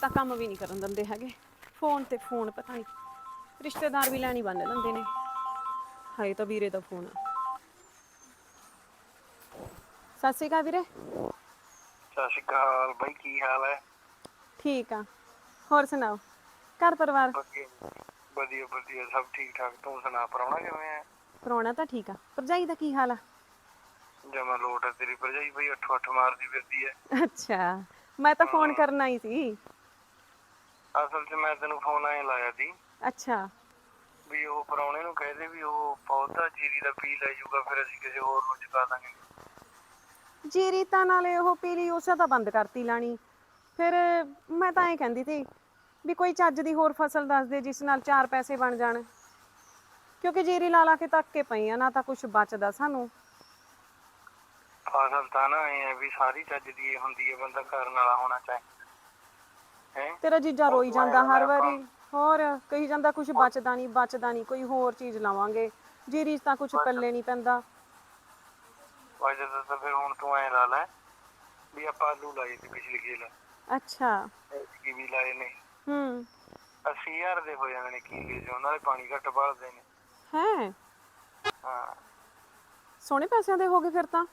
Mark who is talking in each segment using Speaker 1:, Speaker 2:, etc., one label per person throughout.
Speaker 1: ਤਾਂ ਕੰਮ ਵੀ ਨਹੀਂ ਕਰਨ ਦਿੰਦੇ ਹੈਗੇ। ਫੋਨ ਤੇ ਫੋਨ ਪਤਾ ਨਹੀਂ। ਰਿਸ਼ਤੇਦਾਰ ਵੀ ਲੈਣੀ ਬੰਨ ਲੈਂਦੇ ਨੇ। ਹਾਏ ਤਾਂ ਵੀਰੇ ਦਾ ਫੋਨ ਆ। ਸਤਿ ਸ਼੍ਰੀ ਅਕਾਲ ਵੀਰੇ।
Speaker 2: ਸਤਿ ਸ਼੍ਰੀ ਅਕਾਲ ਬਾਈ ਕੀ ਹਾਲ ਹੈ?
Speaker 1: ਠੀਕ ਆ। ਹੋਰ ਸੁਣਾਓ? ਘਰ ਪਰਿਵਾਰ?
Speaker 2: ਵਧੀਆ ਵਧੀਆ ਵਧੀਆ। ਸਭ ਠੀਕ ਠਾਕ। ਤੂੰ ਸੁਣਾ ਪਰਾਉਣਾ ਕਿਵੇਂ ਹੈ?
Speaker 1: ਪਰੋਣਾ ਤਾਂ ਠੀਕ ਆ। ਭਰਜਾਈ ਦਾ ਕੀ ਹਾਲ ਆ?
Speaker 2: ਜਮਾ ਲੋਟ ਹੈ ਤੇਰੀ। ਭਰਜਾਈ ਬਈ ਅੱਠੋ ਅੱਠ ਮਾਰਦੀ ਫਿਰਦੀ ਹੈ।
Speaker 1: ਅੱਛਾ। ਮੈਂ ਤਾਂ ਫੋਨ ਕਰਨਾ ਹੀ ਸੀ।
Speaker 2: ਅਸਲ 'ਚ ਮੈਂ ਤੈਨੂੰ ਫੋਨ ਆਏ ਲਾਇਆ ਸੀ
Speaker 1: ਅੱਛਾ।
Speaker 2: ਵੀ ਉਹ ਪਰਾਉਣੇ ਨੂੰ ਕਹਦੇ ਵੀ ਉਹ ਪੌਦਾ ਜੀਰੀ ਦਾ ਪੀ ਲੈ ਜਾਊਗਾ ਫਿਰ ਅਸੀਂ ਕਿਸੇ ਹੋਰ ਨੂੰ ਚੁਕਾ ਦਾਂਗੇ।
Speaker 1: ਜੀਰੀ ਤਾਂ ਨਾਲੇ ਉਹ ਪੀਲੀ ਉਸੇ ਤਾਂ ਬੰਦ ਕਰਤੀ ਲਾਣੀ। ਫਿਰ ਮੈਂ ਤਾਂ ਐਂ ਕਹਿੰਦੀ ਸੀ ਵੀ ਕੋਈ ਚੱਜ ਦੀ ਹੋਰ ਫਸਲ ਦੱਸ ਦੇ ਜਿਸ ਨਾਲ ਚਾਰ ਪੈਸੇ ਬਣ ਜਾਣ। ਕਿਉਂਕਿ ਜੀਰੀ ਲਾ ਲਾ ਕੇ ਤੱਕ ਕੇ ਪਈ ਆ ਨਾ ਤਾਂ ਕੁਝ ਬਚਦਾ ਸਾਨੂੰ।
Speaker 2: ਫਸਲ ਤਾਂ ਨਾ ਐ ਹੈ ਵੀ ਸਾਰੀ ਚੱਜ ਦੀ ਇਹ ਹੁੰਦੀ ਹੈ ਬੰਦਾ ਕਰਨ ਵਾਲਾ ਹੋਣਾ ਚਾਹੀਦਾ
Speaker 1: ਤੇਰਾ ਜੀਜਾ ਰੋਈ ਜਾਂਦਾ ਹਰ ਵਾਰੀ। ਹੋਰ ਕਹੀ ਜਾਂਦਾ ਕੁਝ ਬਚਦਾ ਨਹੀਂ ਬਚਦਾ ਨਹੀਂ ਕੋਈ ਹੋਰ ਚੀਜ਼ ਲਾਵਾਂਗੇ। ਜੀਰੀ 'ਚ ਤਾਂ ਕੁਝ ਪੱਲੇ ਨਹੀਂ ਪੈਂਦਾ।
Speaker 2: ਵਜ੍ਹਾ ਤਾਂ ਫਿਰ ਹੁਣ ਤੂੰ ਐ ਲਾ ਲੈ ਵੀ ਆਪਾਂ ਆਲੂ ਲਾਏ ਸੀ ਪਿਛਲੀ ਗੇਲ
Speaker 1: ਅੱਛਾ।
Speaker 2: ਐਤਕੀ ਵੀ ਲਾਏ ਨੇ।
Speaker 1: ਹੂੰ।
Speaker 2: 80000 ਦੇ ਹੋ ਜਾਂਦੇ ਨੇ ਕੀਲੇ ਚ ਉਹਨਾਂ ਦੇ ਪਾਣੀ ਘੱਟ ਭਰਦੇ ਨੇ।
Speaker 1: ਹੈ?
Speaker 2: ਹਾਂ।
Speaker 1: ਸੋਹਣੇ ਪੈਸਿਆਂ ਦੇ ਹੋ ਗਏ ਫਿਰ ਤਾਂ।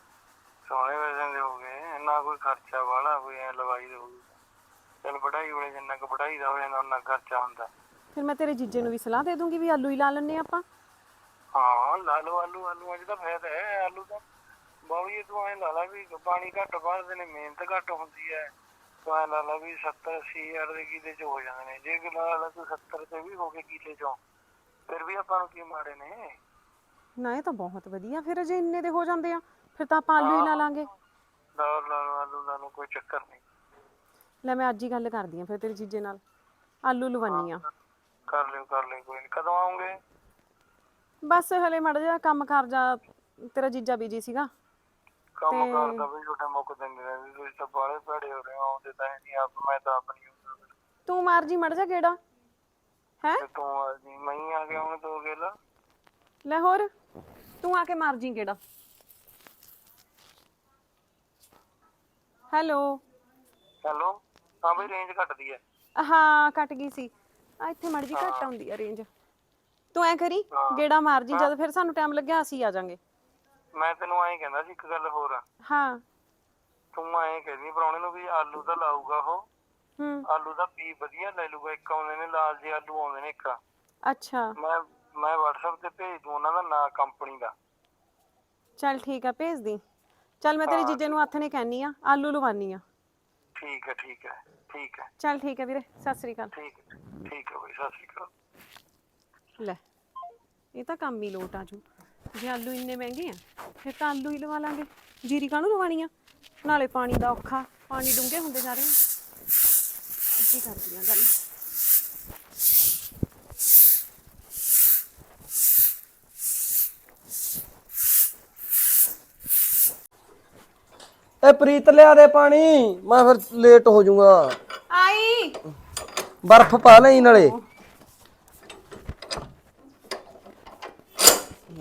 Speaker 2: ਸੋਹਣੇ ਵੈਸੇ ਦੇ ਹੋ ਗਏ ਨਾ ਕੋਈ ਖਰਚਾ ਵਾਲਾ ਕੋਈ ਐ ਲਵਾਈ ਦੇ ਹੋਊਗੀ ਚਲ ਪੜਾਈ ਵੇਲੇ ਜਿੰਨਾ ਕੁ ਪੜਾਈ ਦਾ ਹੋ ਜਾਂਦਾ ਉਹਨਾਂ ਖਰਚਾ ਹੁੰਦਾ।
Speaker 1: ਫਿਰ ਮੈਂ ਤੇਰੇ ਜੀਜੇ ਨੂੰ ਵੀ ਸਲਾਹ ਦੇ ਦੂੰਗੀ ਵੀ ਆਲੂ ਹੀ ਲਾ ਲੈਣੇ ਆਪਾਂ।
Speaker 2: ਹਾਂ ਲਾ ਲਓ ਆਲੂ ਆਲੂ ਅੱਜ ਦਾ ਫਾਇਦਾ ਹੈ ਆਲੂ ਦਾ ਬਾਵੀ ਤੂੰ ਐ ਲਾ ਲਾ ਵੀ ਪਾਣੀ ਘੱਟ ਭਰਦੇ ਨੇ ਮਿਹਨਤ ਘੱਟ ਹੁੰਦੀ ਹੈ। ਤੂੰ ਐ ਲਾ ਲਾ ਵੀ 70 ਅੱਸੀ ਹਜ਼ਾਰ ਦੇ ਕਿਲੇ ਚ ਹੋ ਜਾਂਦੇ ਨੇ। ਜੇ ਕਿ ਲਾ ਲਾ ਤੂੰ 70 ਤੇ ਵੀ ਹੋ ਗਏ ਕਿਲੇ ਚੋਂ ਫਿਰ ਵੀ ਆਪਾਂ ਨੂੰ ਕੀ ਮਾੜੇ ਨੇ?
Speaker 1: ਨਾ ਇਹ ਤਾਂ ਬਹੁਤ ਵਧੀਆ ਫਿਰ ਜੇ ਇੰਨੇ ਦੇ ਹੋ ਜਾਂਦੇ ਆ। ਫਿਰ ਤਾਂ ਆਪਾਂ ਆਲੂ ਹੀ ਲਾ ਲਾਂਗੇ।
Speaker 2: ਲਾ ਲਾ ਆਲੂ ਨੂੰ ਕੋਈ ਚੱਕਰ ਨਹੀਂ।
Speaker 1: ਲੈ ਮੈਂ ਅੱਜ ਹੀ ਗੱਲ ਕਰਦੀ ਆ ਫਿਰ ਤੇਰੇ ਜੀਜੇ ਨਾਲ। ਆਲੂ ਲਵਾਨੀ ਆ।
Speaker 2: ਕਰ ਲਿਓ ਕਰ ਲਿਓ ਕੋਈ ਨਹੀਂ ਕਦੋਂ ਆਉਂਗੇ?
Speaker 1: ਬਸ ਹਲੇ ਮੜ ਜਾ ਕੰਮ ਕਰ ਜਾ ਤੇਰਾ ਜੀਜਾ ਬੀਜੀ ਸੀਗਾ।
Speaker 2: ਕੰਮ ਕਰਦਾ ਵੀ ਛੋਟੇ ਮੁੱਕ ਦਿੰਦੇ ਨੇ ਤੁਸੀਂ ਤਾਂ ਬਾਹਲੇ ਭੜੇ ਹੋ ਰਹੇ ਹੋ ਆਉਂਦੇ ਤਾਂ ਨਹੀਂ ਆਪ ਮੈਂ ਤਾਂ ਆਪ ਨਹੀਂ ਹੁੰਦਾ।
Speaker 1: ਤੂੰ ਮਾਰ ਜੀ ਮੜ ਜਾ ਗੇੜਾ। ਹੈ?
Speaker 2: ਤੇ ਤੂੰ ਆ ਜੀ ਮੈਂ ਹੀ ਆ ਗਿਆ ਹੁਣ ਦੋ ਗੇਲਾ
Speaker 1: ਲੈ ਹੋਰ ਤੂੰ ਆ ਕੇ ਮਾਰ ਜੀ ਗੇੜਾ। ਹੈਲੋ।
Speaker 2: ਹੈਲੋ। ਹਾਂ ਬਈ ਰੇਂਜ ਘਟਦੀ ਹੈ।
Speaker 1: ਹਾਂ ਕੱਟ ਗਈ ਸੀ। ਆ ਇੱਥੇ ਮੜ ਜੀ ਘੱਟ ਆਉਂਦੀ ਆ ਰੇਂਜ ਤੂੰ ਐ ਕਰੀ ਗੇੜਾ ਮਾਰ ਜੀ ਜਦ ਫਿਰ ਸਾਨੂੰ ਟਾਈਮ ਲੱਗਿਆ ਅਸੀਂ ਆ ਜਾਾਂਗੇ।
Speaker 2: ਮੈਂ ਤੈਨੂੰ ਐਂ ਕਹਿੰਦਾ ਸੀ ਇੱਕ ਗੱਲ ਹੋਰ ਆ।
Speaker 1: ਹਾਂ।
Speaker 2: ਤੂੰ ਐਂ ਕਹਿੰਦੀ ਪਰੌਣੇ ਨੂੰ ਵੀ ਆਲੂ ਦਾ ਲਾਊਗਾ ਉਹ।
Speaker 1: ਹੂੰ।
Speaker 2: ਆਲੂ ਦਾ ਪੀ ਵਧੀਆ ਲੈ ਲੂਗਾ ਇੱਕ ਆਉਂਦੇ ਨੇ ਲਾਲ ਜਿਹੇ ਆਲੂ ਆਉਂਦੇ ਨੇ ਇੱਕ।
Speaker 1: ਅੱਛਾ।
Speaker 2: ਮੈਂ ਮੈਂ WhatsApp ਤੇ ਭੇਜ ਦੂੰ ਉਹਨਾਂ ਦਾ ਨਾਂ ਕੰਪਨੀ ਦਾ।
Speaker 1: ਚੱਲ ਠੀਕ ਆ ਭੇਜ ਦੀ। ਚੱਲ ਮੈਂ ਤੇਰੇ ਜੀਜੇ ਨੂੰ ਹੱਥ ਨੇ ਕਹਿਨੀ ਆ ਆਲੂ ਲਵਾਨੀ ਆ।
Speaker 2: ਠੀਕ ਹੈ ਠੀਕ ਹੈ ਠੀਕ ਹੈ।
Speaker 1: ਚੱਲ ਠੀਕ ਹੈ ਵੀਰੇ ਸਤਿ ਸ੍ਰੀ ਅਕਾਲ।
Speaker 2: ਠੀਕ ਹੈ ਠੀਕ ਹੈ ਬਈ ਸਤਿ ਸ਼੍ਰੀ ਅਕਾਲ।
Speaker 1: ਲੈ ਇਹ ਤਾਂ ਕੰਮ ਹੀ ਲੋਟ ਆ ਜੂ। ਜੇ ਆਲੂ ਇੰਨੇ ਮਹਿੰਗੇ ਆ ਫਿਰ ਤਾਂ ਆਲੂ ਹੀ ਲਵਾ ਲਾਂਗੇ। ਜੀਰੀ ਕਾਹਨੂੰ ਲਵਾਣੀ ਆ? ਨਾਲੇ ਪਾਣੀ ਦਾ ਔਖਾ ਪਾਣੀ ਡੂੰਘੇ ਹੁੰਦੇ ਜਾ ਰਹੇ ਆ। ਕੀ ਕਰਦੀ ਆ ਗੱਲ।
Speaker 3: ਏ ਪ੍ਰੀਤ ਲਿਆ ਦੇ ਪਾਣੀ। ਮੈਂ ਫਿਰ ਲੇਟ ਹੋ ਜਾਊਗਾ।
Speaker 1: ਆਈ।
Speaker 3: ਬਰਫ਼ ਪਾ ਲਈ ਨਾਲੇ।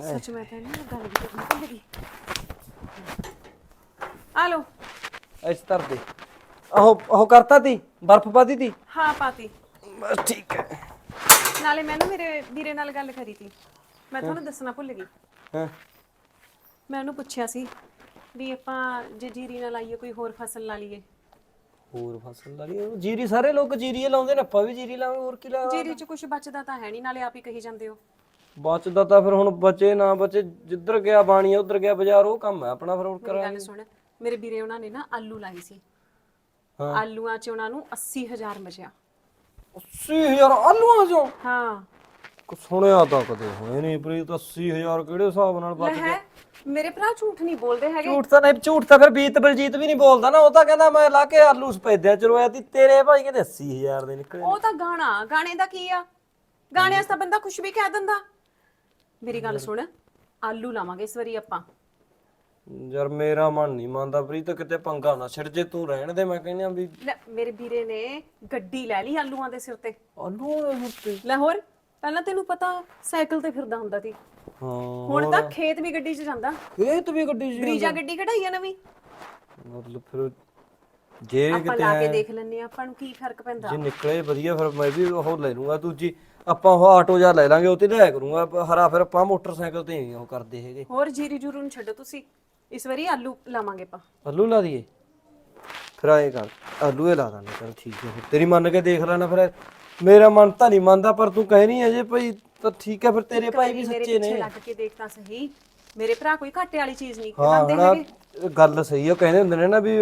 Speaker 1: ਸੱਚ ਮੈਂ ਤਾਂ ਨਹੀਂ ਗੱਲ ਵੀ ਕਰਨੀ ਭੁੱਲ ਗਈ।
Speaker 3: ਇਸ ਤਰ ਦੇ। ਆਹੋ ਉਹ ਕਰਤਾ ਤੀ ਬਰਫ਼ ਪਾਤੀ ਤੀ?
Speaker 1: ਹਾਂ ਪਾਤੀ।
Speaker 3: ਬਸ ਠੀਕ ਹੈ।
Speaker 1: ਨਾਲੇ ਮੈਂ ਨਾ ਮੇਰੇ ਵੀਰੇ ਨਾਲ ਗੱਲ ਕਰੀ ਤੀ। ਮੈਂ ਤੁਹਾਨੂੰ ਦੱਸਣਾ ਭੁੱਲ ਗਈ।
Speaker 3: ਹਾਂ।
Speaker 1: ਮੈਂ ਉਹਨੂੰ ਪੁੱਛਿਆ ਸੀ ਵੀ ਆਪਾਂ ਜੇ ਜੀਰੀ ਨਾ ਲਾਈਏ ਕੋਈ ਹੋਰ ਫਸਲ ਲਾ ਲਈਏ।
Speaker 3: ਹੋਰ ਫਸਲ ਦਾ ਨਹੀਂ ਜੀਰੀ ਸਾਰੇ ਲੋਕ ਜੀਰੀ ਹੀ ਲਾਉਂਦੇ ਨੇ ਆਪਾਂ ਵੀ ਜੀਰੀ ਲਾਵਾਂਗੇ ਹੋਰ ਕੀ ਲਾ
Speaker 1: ਜੀਰੀ 'ਚ ਕੁਝ ਬਚਦਾ ਤਾਂ ਹੈ ਨਹੀਂ ਨਾਲੇ ਆਪ ਹੀ ਕਹੀ ਜਾਂਦੇ ਹੋ।
Speaker 3: ਬਚਦਾ ਤਾਂ ਫਿਰ ਹੁਣ ਬਚੇ ਨਾ ਬਚੇ ਜਿੱਧਰ ਗਿਆ ਬਾਣੀ ਉਧਰ ਗਿਆ ਬਾਜ਼ਾਰ ਉਹ ਕੰਮ ਹੈ ਆਪਣਾ ਫਿਰ ਹੋਰ
Speaker 1: ਮੇਰੀ ਗੱਲ ਸੁਣ ਮੇਰੇ ਵੀਰੇ ਉਹਨਾਂ ਨੇ ਨਾ ਆਲੂ ਲਾਈ ਸੀ।
Speaker 3: ਹਾਂ।
Speaker 1: ਆਲੂਆਂ 'ਚ ਉਹਨਾਂ ਨੂੰ 80000 ਬਚਿਆ।
Speaker 3: 80000 ਆਲੂਆਂ ਚੋਂ?
Speaker 1: ਹਾਂ।
Speaker 3: ਕੁ ਸੁਣਿਆ ਤਾਂ ਕਦੇ ਹੋਏ ਨਹੀਂ ਪ੍ਰੀਤ 80000 ਕਿਹੜੇ ਹਿਸਾਬ ਨਾਲ
Speaker 1: ਲੈ
Speaker 3: ਬਚ
Speaker 1: ਹੈ ਮੇਰੇ ਭਰਾ ਝੂਠ ਨਹੀਂ ਬੋਲਦੇ ਹੈਗੇ।
Speaker 3: ਝੂਠ ਤਾਂ ਨਹੀਂ ਝੂਠ ਤਾਂ ਫਿਰ ਬੀਤ ਬਲਜੀਤ ਵੀ ਨਹੀਂ ਬੋਲਦਾ ਨਾ ਉਹ ਤਾਂ ਕਹਿੰਦਾ ਮੈਂ ਲਾ ਕੇ ਆਲੂ ਸਪੈਦਿਆਂ ਚ ਰੋਇਆ ਤੀ ਤੇਰੇ ਭਾਈ ਕਹਿੰਦੇ 80000 ਦੇ ਨਿਕਲੇ
Speaker 1: ਉਹ ਤਾਂ ਗਾਣਾ ਗਾਣੇ ਦਾ ਕੀ ਆ? ਗਾਣਿਆਂ 'ਚ ਤਾਂ ਬੰਦਾ ਕੁਝ ਵੀ ਕਹਿ ਦਿੰਦਾ। ਮੇਰੀ ਗੱਲ ਸੁਣ ਆਲੂ ਲਾਵਾਂਗੇ ਇਸ ਵਾਰੀ ਆਪਾਂ।
Speaker 3: ਯਾਰ ਮੇਰਾ ਮਨ ਨਹੀਂ ਮੰਨਦਾ ਪ੍ਰੀਤ ਕਿਤੇ ਪੰਗਾ ਨਾ ਛਿੜ ਜੇ ਤੂੰ ਰਹਿਣ ਦੇ ਮੈਂ ਕਹਿੰਦਾ ਵੀ
Speaker 1: ਲੈ ਮੇਰੇ ਵੀਰੇ ਨੇ ਗੱਡੀ ਲੈ ਲਈ ਆਲੂਆਂ ਦੇ ਸਿਰ ਤੇ।
Speaker 3: ਆਲੂ ਦੇ ਉੱਤੇ
Speaker 1: ਲੈ ਹੋਰ। ਪਹਿਲਾਂ ਤੈਨੂੰ ਪਤਾ ਸਾਈਕਲ ਤੇ ਫਿਰਦਾ ਹੁੰਦਾ ਸੀ।
Speaker 3: ਹਾਂ।
Speaker 1: ਹੁਣ ਤਾਂ ਖੇਤ ਵੀ ਗੱਡੀ 'ਚ ਜਾਂਦਾ।
Speaker 3: ਇਹ ਤਾਂ ਵੀ ਗੱਡੀ ਜੀ
Speaker 1: ਬਰੀਜਾ ਗੱਡੀ ਕਢਾਈ ਆ ਨਵੀਂ।
Speaker 3: ਮਤਲਬ ਫਿਰ ਜੇ
Speaker 1: ਆਪਾਂ
Speaker 3: ਕਿਤੇ
Speaker 1: ਲਾ ਕੇ ਦੇਖ ਲੈਣੇ ਆ ਆਪਾਂ ਨੂੰ ਕੀ ਫ਼ਰਕ ਪੈਂਦਾ।
Speaker 3: ਜੇ ਨਿਕਲੇ ਵਧੀਆ ਫਿਰ ਮੈਂ ਵੀ ਉਹ ਲੈ ਲੂੰਗਾ ਦੂਜੀ ਆਪਾਂ ਉਹ ਆਟੋ ਜਾ ਲੈ ਲਾਂਗੇ ਉਹ ਤੇ ਲਿਆ ਕਰੂੰਗਾ। ਪ- ਹਰਾ ਫਿਰ ਆਪਾਂ ਮੋਟਰਸਾਈਕਲ ਤੇ ਨਹੀਂ ਉਹ ਕਰਦੇ ਹੈਗੇ।
Speaker 1: ਹੋਰ ਜੀਰੀ ਜੂਰੂ ਨੂੰ ਛੱਡੋ ਤੁਸੀਂ। ਇਸ ਵਾਰੀ ਆਲੂ ਲਾਵਾਂਗੇ ਆਪਾਂ।
Speaker 3: ਆਲੂ ਲਾ ਦਈਏ? ਫਿਰ ਆਏ ਕਰ ਆਲੂ ਹੀ ਲਾ ਦਾਂਗੇ। ਚਲ ਠੀਕ ਹੈ। ਫਿਰ ਤੇਰੀ ਮੰਨ ਕੇ ਦੇਖ ਲੈਣਾ ਫਿਰ। ਮੇਰਾ ਮਨ ਤਾਂ ਨਹੀਂ ਮੰਨਦਾ ਪਰ ਤੂੰ ਕਹਿ ਨਹੀਂ ਅਜੇ ਭਾਈ ਤਾਂ ਠੀਕ ਹੈ ਫਿਰ ਤੇਰੇ ਭਾਈ ਵੀ ਸੱਚੇ ਨੇ।
Speaker 1: ਲੱਗ ਕੇ ਦੇਖ ਤਾਂ ਸਹੀ। ਮੇਰੇ ਭਰਾ ਕੋਈ ਘਾਟੇ ਵਾਲੀ ਚੀਜ਼ ਨਹੀਂ
Speaker 3: ਹਾਂ
Speaker 1: ਖਾਂਦੇ
Speaker 3: ਹਨਾ
Speaker 1: ਹੈਗੇ।
Speaker 3: ਗੱਲ ਸਹੀ ਆ ਕਹਿੰਦੇ ਹੁੰਦੇ ਨੇ ਨਾ ਵੀ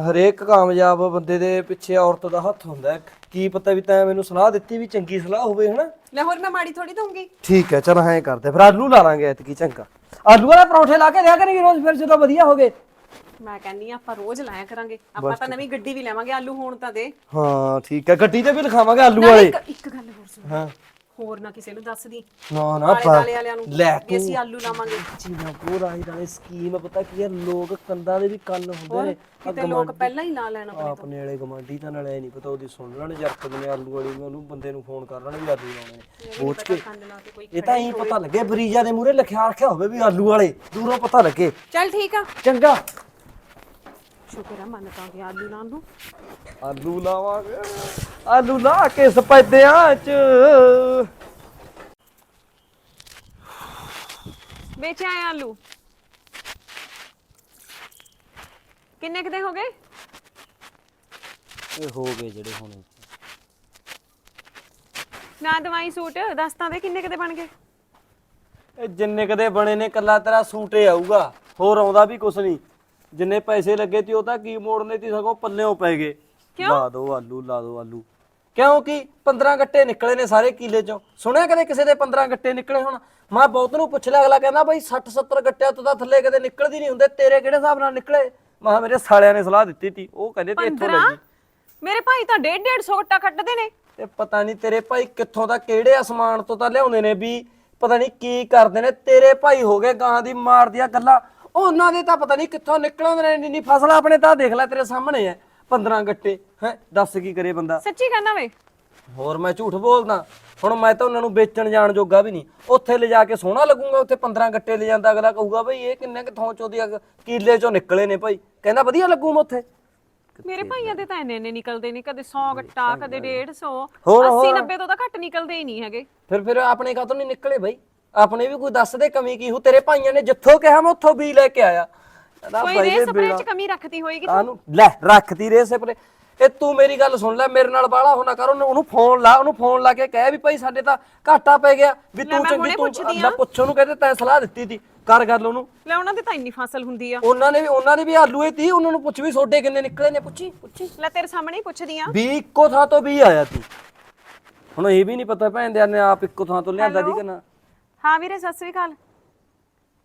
Speaker 3: ਹਰੇਕ ਕਾਮਯਾਬ ਬੰਦੇ ਦੇ ਪਿੱਛੇ ਔਰਤ ਦਾ ਹੱਥ ਹੁੰਦਾ ਹੈ। ਕੀ ਪਤਾ ਵੀ ਤੈਂ ਮੈਨੂੰ ਸਲਾਹ ਦਿੱਤੀ ਵੀ ਚੰਗੀ ਸਲਾਹ ਹੋਵੇ ਹਨਾ?
Speaker 1: ਲੈ ਹੋਰ ਮੈਂ ਮਾੜੀ ਥੋੜੀ ਦਊਂਗੀ।
Speaker 3: ਠੀਕ ਹੈ ਚਲ ਹਾਂ ਕਰਦੇ ਫਿਰ ਆਲੂ ਲਾ ਲਾਂਗੇ ਐਤਕੀ ਚੰਗਾ। ਆਲੂ ਵਾਲਾ ਪਰੌਂਠੇ ਲਾ ਕੇ ਦਿਆ ਕਰਾਂਗੇ ਰੋਜ਼ ਫਿਰ ਜਦੋਂ ਵਧੀਆ ਹੋ ਗਏ
Speaker 1: ਮੈਂ ਕਹਿੰਨੀ ਆ ਆਪਾਂ ਰੋਜ਼ ਲਾਇਆ ਕਰਾਂਗੇ। ਆਪਾਂ ਤਾਂ ਨਵੀਂ ਗੱਡੀ ਵੀ ਲੈਵਾਂਗੇ ਆਲੂ ਹੋਣ ਤਾਂ ਦੇ।
Speaker 3: ਹਾਂ ਠੀਕ ਹੈ। ਗੱਡੀ ਤੇ ਵੀ ਲਿਖਾਵਾਂਗੇ ਆਲੂ
Speaker 1: ਨਾਲੇ
Speaker 3: ਵਾਲੇ।
Speaker 1: ਇੱਕ ਇੱਕ ਗੱਲ ਹੋਰ ਸੁਣ।
Speaker 3: ਹਾਂ।
Speaker 1: ਹੋਰ ਨਾ ਕਿਸੇ ਨੂੰ ਦੱਸਦੀ
Speaker 3: ਨਾ ਨਾ
Speaker 1: ਆਲੇ
Speaker 3: ਪਾ
Speaker 1: ਵਾਲਿਆਂ ਨੂੰ
Speaker 3: ਲੈ
Speaker 1: ਵੀ ਅਸੀਂ ਆਲੂ ਲਾਵਾਂਗੇ।
Speaker 3: ਚੀਨਾ ਪੂਰਾ ਹੀ ਨਾਲੇ ਸਕੀਮ ਪਤਾ ਕੀ ਹੈ? ਲੋਕ ਕੰਦਾਂ ਦੇ ਵੀ ਕੰਨ ਹੁੰਦੇ ਨੇ।
Speaker 1: ਕਿਤੇ ਲੋਕ ਪਹਿਲਾਂ ਹੀ ਲਾ ਲੈਣ ਆਪਣੇ
Speaker 3: ਆਪਣੇ ਵਾਲੇ ਗਮਾਂਡੀ ਤਾਂ ਨਾਲੇ ਨਹੀਂ ਪਤਾ ਉਹਦੀ ਸੁਣ ਲੈਣ ਜਰਕਦ ਨੇ ਆਲੂ ਵਾਲੀ ਨੂੰ ਉਹਨੂੰ ਬੰਦੇ ਨੂੰ ਫੋਨ ਕਰ ਲੈਣ ਵੀ ਆਲੂ ਲਾਉਣੇ ਨੇ। ਪਹੁੰਚ ਕੇ।
Speaker 1: ਕੰਨ ਲਾ ਕੇ ਕੋਈ
Speaker 3: ਇਹ ਤਾਂ ਹੀ ਪਤਾ ਲੱਗੇ ਬਰੀਜਾ ਦੇ ਮੂਹਰੇ ਲਿਖਿਆ ਰੱਖਿਆ ਹੋਵੇ ਵੀ ਆਲੂ ਵਾਲੇ। ਦੂਰੋਂ ਪਤਾ ਲੱਗੇ।
Speaker 1: ਚੱਲ ਠੀਕ ਆ।
Speaker 3: ਚੰਗਾ।
Speaker 1: ਸ਼ੁਕਰ ਆ ਮੰਨ ਤਾਂ ਗਿਆ ਆਲੂ ਲਾਉਣ ਨੂੰ।
Speaker 3: ਆਲੂ ਲਾਵਾਂਗੇ। ਆਲੂ ਲਾ ਕੇ ਸਪੈਦਿਆਂ ਚ।
Speaker 1: ਵੇਚ ਆਏ ਆਲੂ। ਕਿੰਨੇ ਕਿਤੇ ਹੋ ਗਏ?
Speaker 3: ਇਹ ਹੋ ਗਏ ਜਿਹੜੇ ਹੁਣ
Speaker 1: ਨਾ ਦਵਾਈ ਸੂਟ ਦੱਸ ਤਾਂ ਦੇ ਕਿੰਨੇ ਕਿਤੇ ਬਣ ਗਏ?
Speaker 3: ਇਹ ਜਿੰਨੇ ਕਦੇ ਬਣੇ ਨੇ ਕੱਲਾ ਤੇਰਾ ਸੂਟੇ ਆਊਗਾ। ਹੋਰ ਆਉਂਦਾ ਵੀ ਕੁਛ ਨਹੀਂ। ਜਿੰਨੇ ਪੈਸੇ ਲੱਗੇ ਤੀ ਉਹ ਤਾਂ ਕੀ ਮੋੜਨੇ ਤੀ ਸਗੋਂ ਪੱਲਿਓਂ ਪੈ ਗਏ। ਲਾ ਦੋ ਆਲੂ ਲਾ ਦੋ ਆਲੂ। ਕਿਉਂਕਿ 15 ਗੱਟੇ ਨਿਕਲੇ ਨੇ ਸਾਰੇ ਕੀਲੇ ਚੋਂ। ਸੁਣਿਆ ਕਦੇ ਕਿਸੇ ਦੇ 15 ਗੱਟੇ ਨਿਕਲੇ ਹੁਣ? ਮੈਂ ਬਹੁਤ ਨੂੰ ਪੁੱਛ ਲਿਆ ਅਗਲਾ ਕਹਿੰਦਾ ਬਈ 60 70 ਗੱਟਿਆਂ ਤੋਂ ਤਾਂ ਥੱਲੇ ਕਦੇ ਨਿਕਲਦੀ ਨਹੀਂ ਹੁੰਦੇ। ਤੇਰੇ ਕਿਹੜੇ ਹਿਸਾਬ ਨਾਲ ਨਿਕਲੇ? ਮੈਂ ਕਿਹਾ ਮੇਰੇ ਸਾਲਿਆਂ ਨੇ ਸਲਾਹ ਦਿੱਤੀ ਤੀ। ਉਹ ਕਹਿੰਦੇ ਤੇ ਇੱਥੋਂ ਲੈ
Speaker 1: 15
Speaker 3: ਜੀ।
Speaker 1: ਮੇਰੇ ਭਾਈ ਤਾਂ 1.5 150 ਗੱਟਾ ਕੱਟਦੇ ਨੇ।
Speaker 3: ਤੇ ਪਤਾ ਨਹੀਂ ਤੇਰੇ ਭਾਈ ਕਿੱਥੋਂ ਦਾ ਕਿਹੜੇ ਅਸਮਾਨ ਤੋਂ ਤਾਂ ਲਿਆਉਂਦੇ ਨੇ ਵੀ ਪਤਾ ਨਹੀਂ ਕੀ ਕਰਦੇ ਨੇ। ਤੇਰੇ ਭਾਈ ਹੋ ਗਏ ਗਾਂ ਦੀ ਮਾਰਦੀਆਂ ਗੱਲਾਂ। ਉਹਨਾਂ ਦੇ ਤਾਂ ਪਤਾ ਨਹੀਂ ਕਿੱਥੋਂ ਨਿਕਲਉਂਦੇ ਨੇ ਇੰਨੀ ਫਸਲ ਆਪਣੇ ਤਾਂ ਦੇਖ ਲੈ ਤੇਰੇ ਸਾਹਮਣੇ ਐ 15 ਗੱਟੇ ਹੈ ਦੱਸ ਕੀ ਕਰੇ ਬੰਦਾ।
Speaker 1: ਸੱਚੀ ਕਹਿੰਦਾ ਵੇ।
Speaker 3: ਹੋਰ ਮੈਂ ਝੂਠ ਬੋਲਦਾ ਹੁਣ ਮੈਂ ਤਾਂ ਉਹਨਾਂ ਨੂੰ ਵੇਚਣ ਜਾਣ ਜੋਗਾ ਵੀ ਨਹੀਂ। ਉੱਥੇ ਲਿਜਾ ਕੇ ਸੋਹਣਾ ਲੱਗੂਗਾ ਉੱਥੇ 15 ਗੱਟੇ ਲੈ ਜਾਂਦਾ ਅਗਲਾ ਕਹੂਗਾ ਬਈ ਇਹ ਕਿੰਨੇ ਕਿਥੋਂ ਚੋਦੀ ਕੀਲੇ ਚੋਂ ਨਿਕਲੇ ਨੇ ਭਾਈ। ਕਹਿੰਦਾ ਵਧੀਆ ਲੱਗੂ ਮੈਂ ਉੱਥੇ।
Speaker 1: ਮੇਰੇ ਭਾਈਆਂ ਦੇ ਤਾਂ ਇੰਨੇ ਇੰਨੇ ਨਿਕਲਦੇ ਨਹੀਂ ਕਦੇ 100 ਗੱਟਾ ਕਦੇ 150
Speaker 3: ਹੋਰ,
Speaker 1: 80 90 ਤੋਂ ਤਾਂ ਘੱਟ ਨਿਕਲਦੇ ਹੀ ਨਹੀਂ ਹੈਗੇ।
Speaker 3: ਫਿਰ ਫਿਰ ਆਪਣੇ ਕਾਹਤੋਂ ਨਹੀਂ ਨਿਕਲੇ ਬਈ? ਆਪਣੇ ਵੀ ਕੋਈ ਦੱਸ ਦੇ ਕਮੀ ਕੀ ਹੂ? ਤੇਰੇ ਭਾਈਆਂ ਨੇ ਜਿੱਥੋਂ ਕਿਹਾ ਮੈਂ ਉੱਥੋਂ ਵੀ ਲੈ ਕੇ ਆਇਆ। ਕਹਿੰਦਾ
Speaker 1: ਕੋਈ
Speaker 3: ਬਾਈ
Speaker 1: ਰੇ
Speaker 3: ਦੇ
Speaker 1: ਸਪਰੇ
Speaker 3: ਬੇੜਾ
Speaker 1: ਚ ਕਮੀ ਰੱਖਤੀ ਹੋਏਗੀ
Speaker 3: ਕਾਹਨੂੰ ਲੈ ਰੱਖਤੀ ਰੇ ਸਪਰੇ ਇਹ ਤੂੰ ਮੇਰੀ ਗੱਲ ਸੁਣ ਲੈ ਮੇਰੇ ਨਾਲ ਬਾਹਲਾ ਹੋਣਾ ਕਰ ਉਹਨੂੰ ਉਹਨੂੰ ਫੋਨ ਲਾ ਉਹਨੂੰ ਫੋਨ ਲਾ ਕੇ ਕਹਿ ਵੀ ਭਾਈ ਸਾਡੇ ਤਾਂ ਘਾਟਾ ਪੈ ਗਿਆ ਵੀ
Speaker 1: ਲੈ
Speaker 3: ਤੂੰ
Speaker 1: ਮੈਂ
Speaker 3: ਚੰਗੀ
Speaker 1: ਹੁਣੇ
Speaker 3: ਤੂੰ
Speaker 1: ਪੁੱਛਦੀ
Speaker 3: ਅੱਲਾ ਪੁੱਛੋ ਨੂੰ ਕਹਿੰਦੇ ਤੈਂ ਸਲਾਹ ਦਿੱਤੀ ਤੀ। ਕਰ ਗੱਲ ਉਹਨੂੰ।
Speaker 1: ਲੈ ਉਹਨਾਂ ਦੇ ਤਾਂ ਇੰਨੀ ਫਸਲ ਹੁੰਦੀ ਆ।
Speaker 3: ਉਹਨਾਂ ਨੇ ਵੀ ਉਹਨਾਂ ਦੇ ਵੀ ਆਲੂ ਹੀ ਤੀ ਉਹਨਾਂ ਨੂੰ ਪੁੱਛ ਵੀ ਸੋਡੇ ਕਿੰਨੇ ਨਿਕਲੇ ਨੇ ਪੁੱਛੀ ਪੁੱਛੀ।
Speaker 1: ਲੈ ਤੇਰੇ ਸਾਹਮਣੇ ਹੀ ਪੁੱਛਦੀ ਆ।
Speaker 3: ਵੀ ਇੱਕੋ ਥਾਂ ਤੋਂ ਵੀ ਆਇਆ ਤੀ। ਹੁਣ ਇਹ ਵੀ ਨਹੀਂ ਪਤਾ ਭੈਣ ਦੇ ਨੇ ਆਪ ਇੱਕੋ ਥਾਂ ਤੋਂ ਲਿਆਂਦਾ ਦੀ ਕਿ ਨਾ।
Speaker 1: ਹਾਂ ਵੀਰੇ ਸਤਿ ਸ੍ਰੀ ਅਕਾਲ।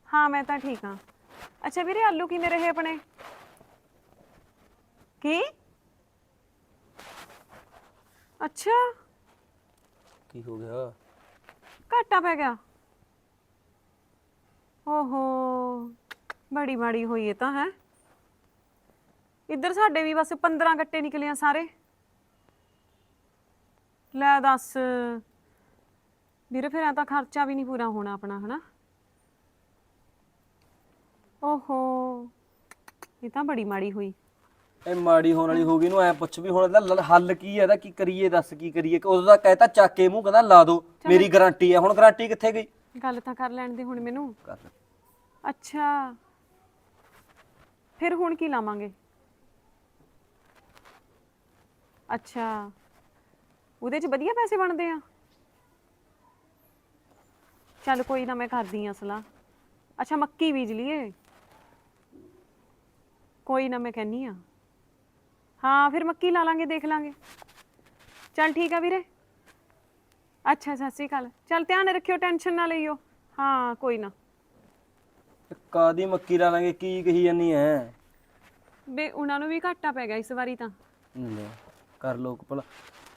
Speaker 1: ਹਾਂ ਮੈਂ ਤਾਂ ਠੀਕ ਹਾਂ। ਅੱਛਾ ਵੀਰੇ ਆਲੂ ਕਿਵੇਂ ਰਹੇ ਆਪਣੇ? ਕੀ? ਅੱਛਾ।
Speaker 3: ਕੀ ਹੋ ਗਿਆ?
Speaker 1: ਘਾਟਾ ਪੈ ਗਿਆ। ਓਹੋ ਬੜੀ ਮਾੜੀ ਹੋਈ ਇਹ ਤਾਂ ਹੈ। ਇੱਧਰ ਸਾਡੇ ਵੀ ਬਸ 15 ਗੱਟੇ ਨਿਕਲੇ ਆ ਸਾਰੇ। ਲੈ ਦੱਸ। ਵੀਰੇ ਫਿਰ ਐ ਤਾਂ ਖਰਚਾ ਵੀ ਨਹੀਂ ਪੂਰਾ ਹੋਣਾ ਆਪਣਾ ਹਨਾ? ਓਹੋ ਇਹ ਤਾਂ ਬੜੀ ਮਾੜੀ ਹੋਈ।
Speaker 3: ਇਹ ਮਾੜੀ ਹੋਣ ਵਾਲੀ ਹੋ ਗਈ ਨੂੰ ਐ ਪੁੱਛ ਵੀ ਹੁਣ ਇਹਦਾ ਲ- ਹੱਲ ਕੀ ਹੈ ਇਹਦਾ ਕੀ ਕਰੀਏ ਦੱਸ ਕੀ ਕਰੀਏ? ਉਦੋਂ ਦਾ ਕਹਿਤਾ ਚੱਕ ਕੇ ਮੂੰਹ ਕਹਿੰਦਾ ਲਾ ਦੋ ਮੇਰੀ ਗਾਰੰਟੀ ਹੈ। ਹੁਣ ਗਾਰੰਟੀ ਕਿੱਥੇ ਗਈ?
Speaker 1: ਗੱਲ ਤਾਂ ਕਰ ਲੈਣ ਦੇ ਹੁਣ ਮੈਨੂੰ।
Speaker 3: ਕਰ ਲੈ।
Speaker 1: ਅੱਛਾ। ਫਿਰ ਹੁਣ ਕੀ ਲਾਵਾਂਗੇ? ਅੱਛਾ। ਉਹਦੇ ਚ ਵਧੀਆ ਪੈਸੇ ਬਣਦੇ ਆ? ਚੱਲ ਕੋਈ ਨਾ ਮੈਂ ਕਰਦੀ ਆ ਸਲਾਹ। ਅੱਛਾ ਮੱਕੀ ਬੀਜ ਲਈਏ। ਕੋਈ ਨਾ ਮੈਂ ਕਹਿੰਨੀ ਆ। ਹਾਂ ਫਿਰ ਮੱਕੀ ਲਾ ਲਾਂਗੇ ਦੇਖ ਲਾਂਗੇ। ਚੱਲ ਠੀਕ ਆ ਵੀਰੇ। ਅੱਛਾ ਸਤਿ ਸ਼੍ਰੀ ਅਕਾਲ। ਚੱਲ ਧਿਆਨ ਰੱਖਿਓ ਟੈਨਸ਼ਨ ਨਾ ਲਈਓ। ਹਾਂ ਕੋਈ ਨਾ।
Speaker 3: ਕਾਦੀ ਮੱਕੀ ਲਾ ਲਾਂਗੇ ਕੀ ਕਹੀ ਜਾਨੀ ਐ?
Speaker 1: ਬੇ ਉਹਨਾਂ ਨੂੰ ਵੀ ਘਾਟਾ ਪੈ ਗਿਆ ਇਸ ਵਾਰੀ ਤਾਂ।
Speaker 3: ਲੈ, ਕਰ ਲੋਕ ਭਲਾ।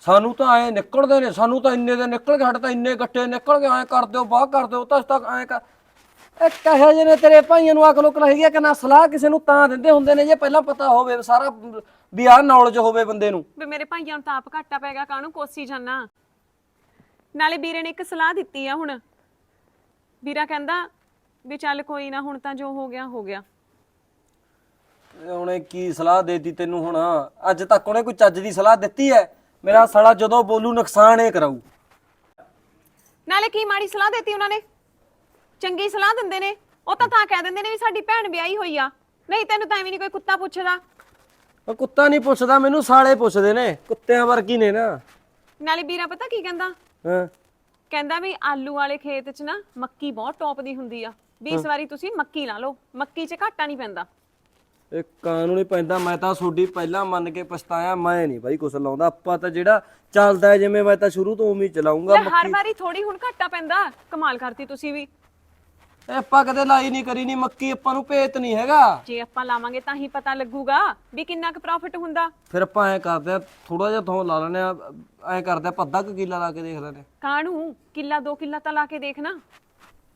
Speaker 3: ਸਾਨੂੰ ਤਾਂ ਐ ਨਿਕਲਦੇ ਨੇ ਸਾਨੂੰ ਤਾਂ ਇੰਨੇ ਦੇ ਨਿਕਲ ਗਏ ਸਾਡੇ ਤਾਂ ਇੰਨੇ ਗੱਟੇ ਨਿਕਲ ਗਏ ਐ ਕਰ ਦਿਓ ਬਾਹ ਕਰ ਦਿਓ ਤਾਂ ਤੱਕ ਐ ਕਰ। ਇਹ ਕਹੇ ਜੇ ਨੇ ਤੇਰੇ ਭਾਈਆਂ ਨੂੰ ਅਕਲ ਉਕਲ ਹੈਗੀ ਆ ਕਿ ਨਾ ਸਲਾਹ ਕਿਸੇ ਨੂੰ ਤਾਂ ਦਿੰਦੇ ਹੁੰਦੇ ਨੇ ਜੇ ਪਹਿਲਾਂ ਪਤਾ ਹੋਵੇ ਸਾਰਾ ਵੀ ਆਹ ਨੌਲੇਜ ਹੋਵੇ ਬੰਦੇ ਨੂੰ।
Speaker 1: ਵੀ ਮੇਰੇ ਭਾਈਆਂ ਨੂੰ ਤਾਂ ਆਪ ਘਾਟਾ ਪੈ ਗਿਆ ਕਾਹਨੂੰ ਕੋਸੀ ਜਾਨਾ? ਨਾਲੇ ਵੀਰੇ ਨੇ ਇੱਕ ਸਲਾਹ ਦਿੱਤੀ ਆ ਹੁਣ। ਵੀਰਾ ਕਹਿੰਦਾ ਵੀ ਚੱਲ ਕੋਈ ਨਾ ਹੁਣ ਤਾਂ ਜੋ ਹੋ ਗਿਆ ਹੋ ਗਿਆ।
Speaker 3: ਉਹਨੇ ਕੀ ਸਲਾਹ ਦੇਤੀ ਤੈਨੂੰ ਹੁਣ? ਅੱਜ ਤੱਕ ਉਹਨੇ ਕੋਈ ਚੱਜ ਦੀ ਸਲਾਹ ਦਿੱਤੀ ਹੈ? ਮੇਰਾ ਸਾਲਾ ਜਦੋਂ ਬੋਲੂ ਨੁਕਸਾਨ ਹੀ ਕਰਾਊ।
Speaker 1: ਨਾਲੇ ਕੀ ਮਾੜੀ ਸਲਾਹ ਦਿੱਤੀ ਉਹਨਾਂ ਨੇ? ਚੰਗੀ ਸਲਾਹ ਦਿੰਦੇ ਨੇ। ਉਹ ਤਾਂ ਤਾਂ ਕਹਿ ਦਿੰਦੇ ਨੇ ਵੀ ਸਾਡੀ ਭੈਣ ਵਿਆਹੀ ਹੋਈ ਆ। ਨਹੀਂ ਤੈਨੂੰ ਤਾਂ ਐਵੇਂ ਨਹੀਂ ਕੋਈ ਕੁੱਤਾ ਪੁੱਛਦਾ।
Speaker 3: ਉਹ ਕੁੱਤਾ ਨਹੀਂ ਪੁੱਛਦਾ ਮੈਨੂੰ ਸਾਲੇ ਪੁੱਛਦੇ ਨੇ। ਕੁੱਤਿਆਂ ਵਰਗੀ ਨੇ ਨਾ।
Speaker 1: ਨਾਲੇ ਵੀਰਾ ਪਤਾ ਕੀ ਕਹਿੰਦਾ?
Speaker 3: ਹਾਂ।
Speaker 1: ਕਹਿੰਦਾ ਵੀ ਆਲੂ ਵਾਲੇ ਖੇਤ 'ਚ ਨਾ ਮੱਕੀ ਬਹੁਤ ਟੌਪ ਦੀ ਹੁੰਦੀ ਆ। ਵੀ ਇਸ ਵਾਰੀ ਤੁਸੀਂ ਮੱਕੀ ਲਾ ਲਓ। ਮੱਕੀ 'ਚ ਘਾਟਾ ਨਹੀਂ ਪੈਂਦਾ।
Speaker 3: ਇਹ ਕਾਨੂੰਨੀ ਪੈਂਦਾ ਮੈਂ ਤਾਂ ਤੁਹਾਡੀ ਪਹਿਲਾਂ ਮੰਨ ਕੇ ਪਛਤਾਇਆ ਮੈਂ ਨਹੀਂ ਬਾਈ ਕੁਛ ਲਾਉਂਦਾ। ਆਪਾਂ ਤਾਂ ਜਿਹੜਾ ਚੱਲਦਾ ਹੈ ਜਿਵੇਂ ਮੈਂ ਤਾਂ ਸ਼ੁਰੂ ਤੋਂ ਉਵੇਂ ਹੀ ਚਲਾਉਂਗਾ
Speaker 1: ਲੈ ਹਰ ਵਾਰੀ ਥੋੜੀ ਹੁਣ ਘਾਟਾ ਪੈਂਦਾ। ਕਮਾਲ ਕਰਤੀ ਤੁਸੀਂ ਵੀ।
Speaker 3: ਇਹ ਆਪਾਂ ਕਦੇ ਲਾਈ ਨਹੀਂ ਕਰੀ ਨਹੀਂ ਮੱਕੀ ਆਪਾਂ ਨੂੰ ਭੇਤ ਨਹੀਂ ਹੈਗਾ।
Speaker 1: ਜੇ ਆਪਾਂ ਲਾਵਾਂਗੇ ਤਾਂ ਹੀ ਪਤਾ ਲੱਗੂਗਾ ਵੀ ਕਿੰਨਾ ਕੁ ਪ੍ਰੋਫਿਟ ਹੁੰਦਾ।
Speaker 3: ਫਿਰ ਆਪਾਂ ਐ ਕਰਦੇ ਆ ਥੋੜਾ ਜਿਹਾ ਥੋਂ ਲਾ ਲੈਨੇ ਆ ਐ ਕਰਦੇ ਆ ਪੱਧਾ ਕੁ ਕਿੱਲਾ ਲਾ ਕੇ ਦੇਖ ਲੈਨੇ
Speaker 1: ਕਾਹਨੂੰ? ਕਿੱਲਾ ਦੋ ਕਿੱਲਾ ਤਾਂ ਲਾ ਕੇ ਦੇਖਣਾ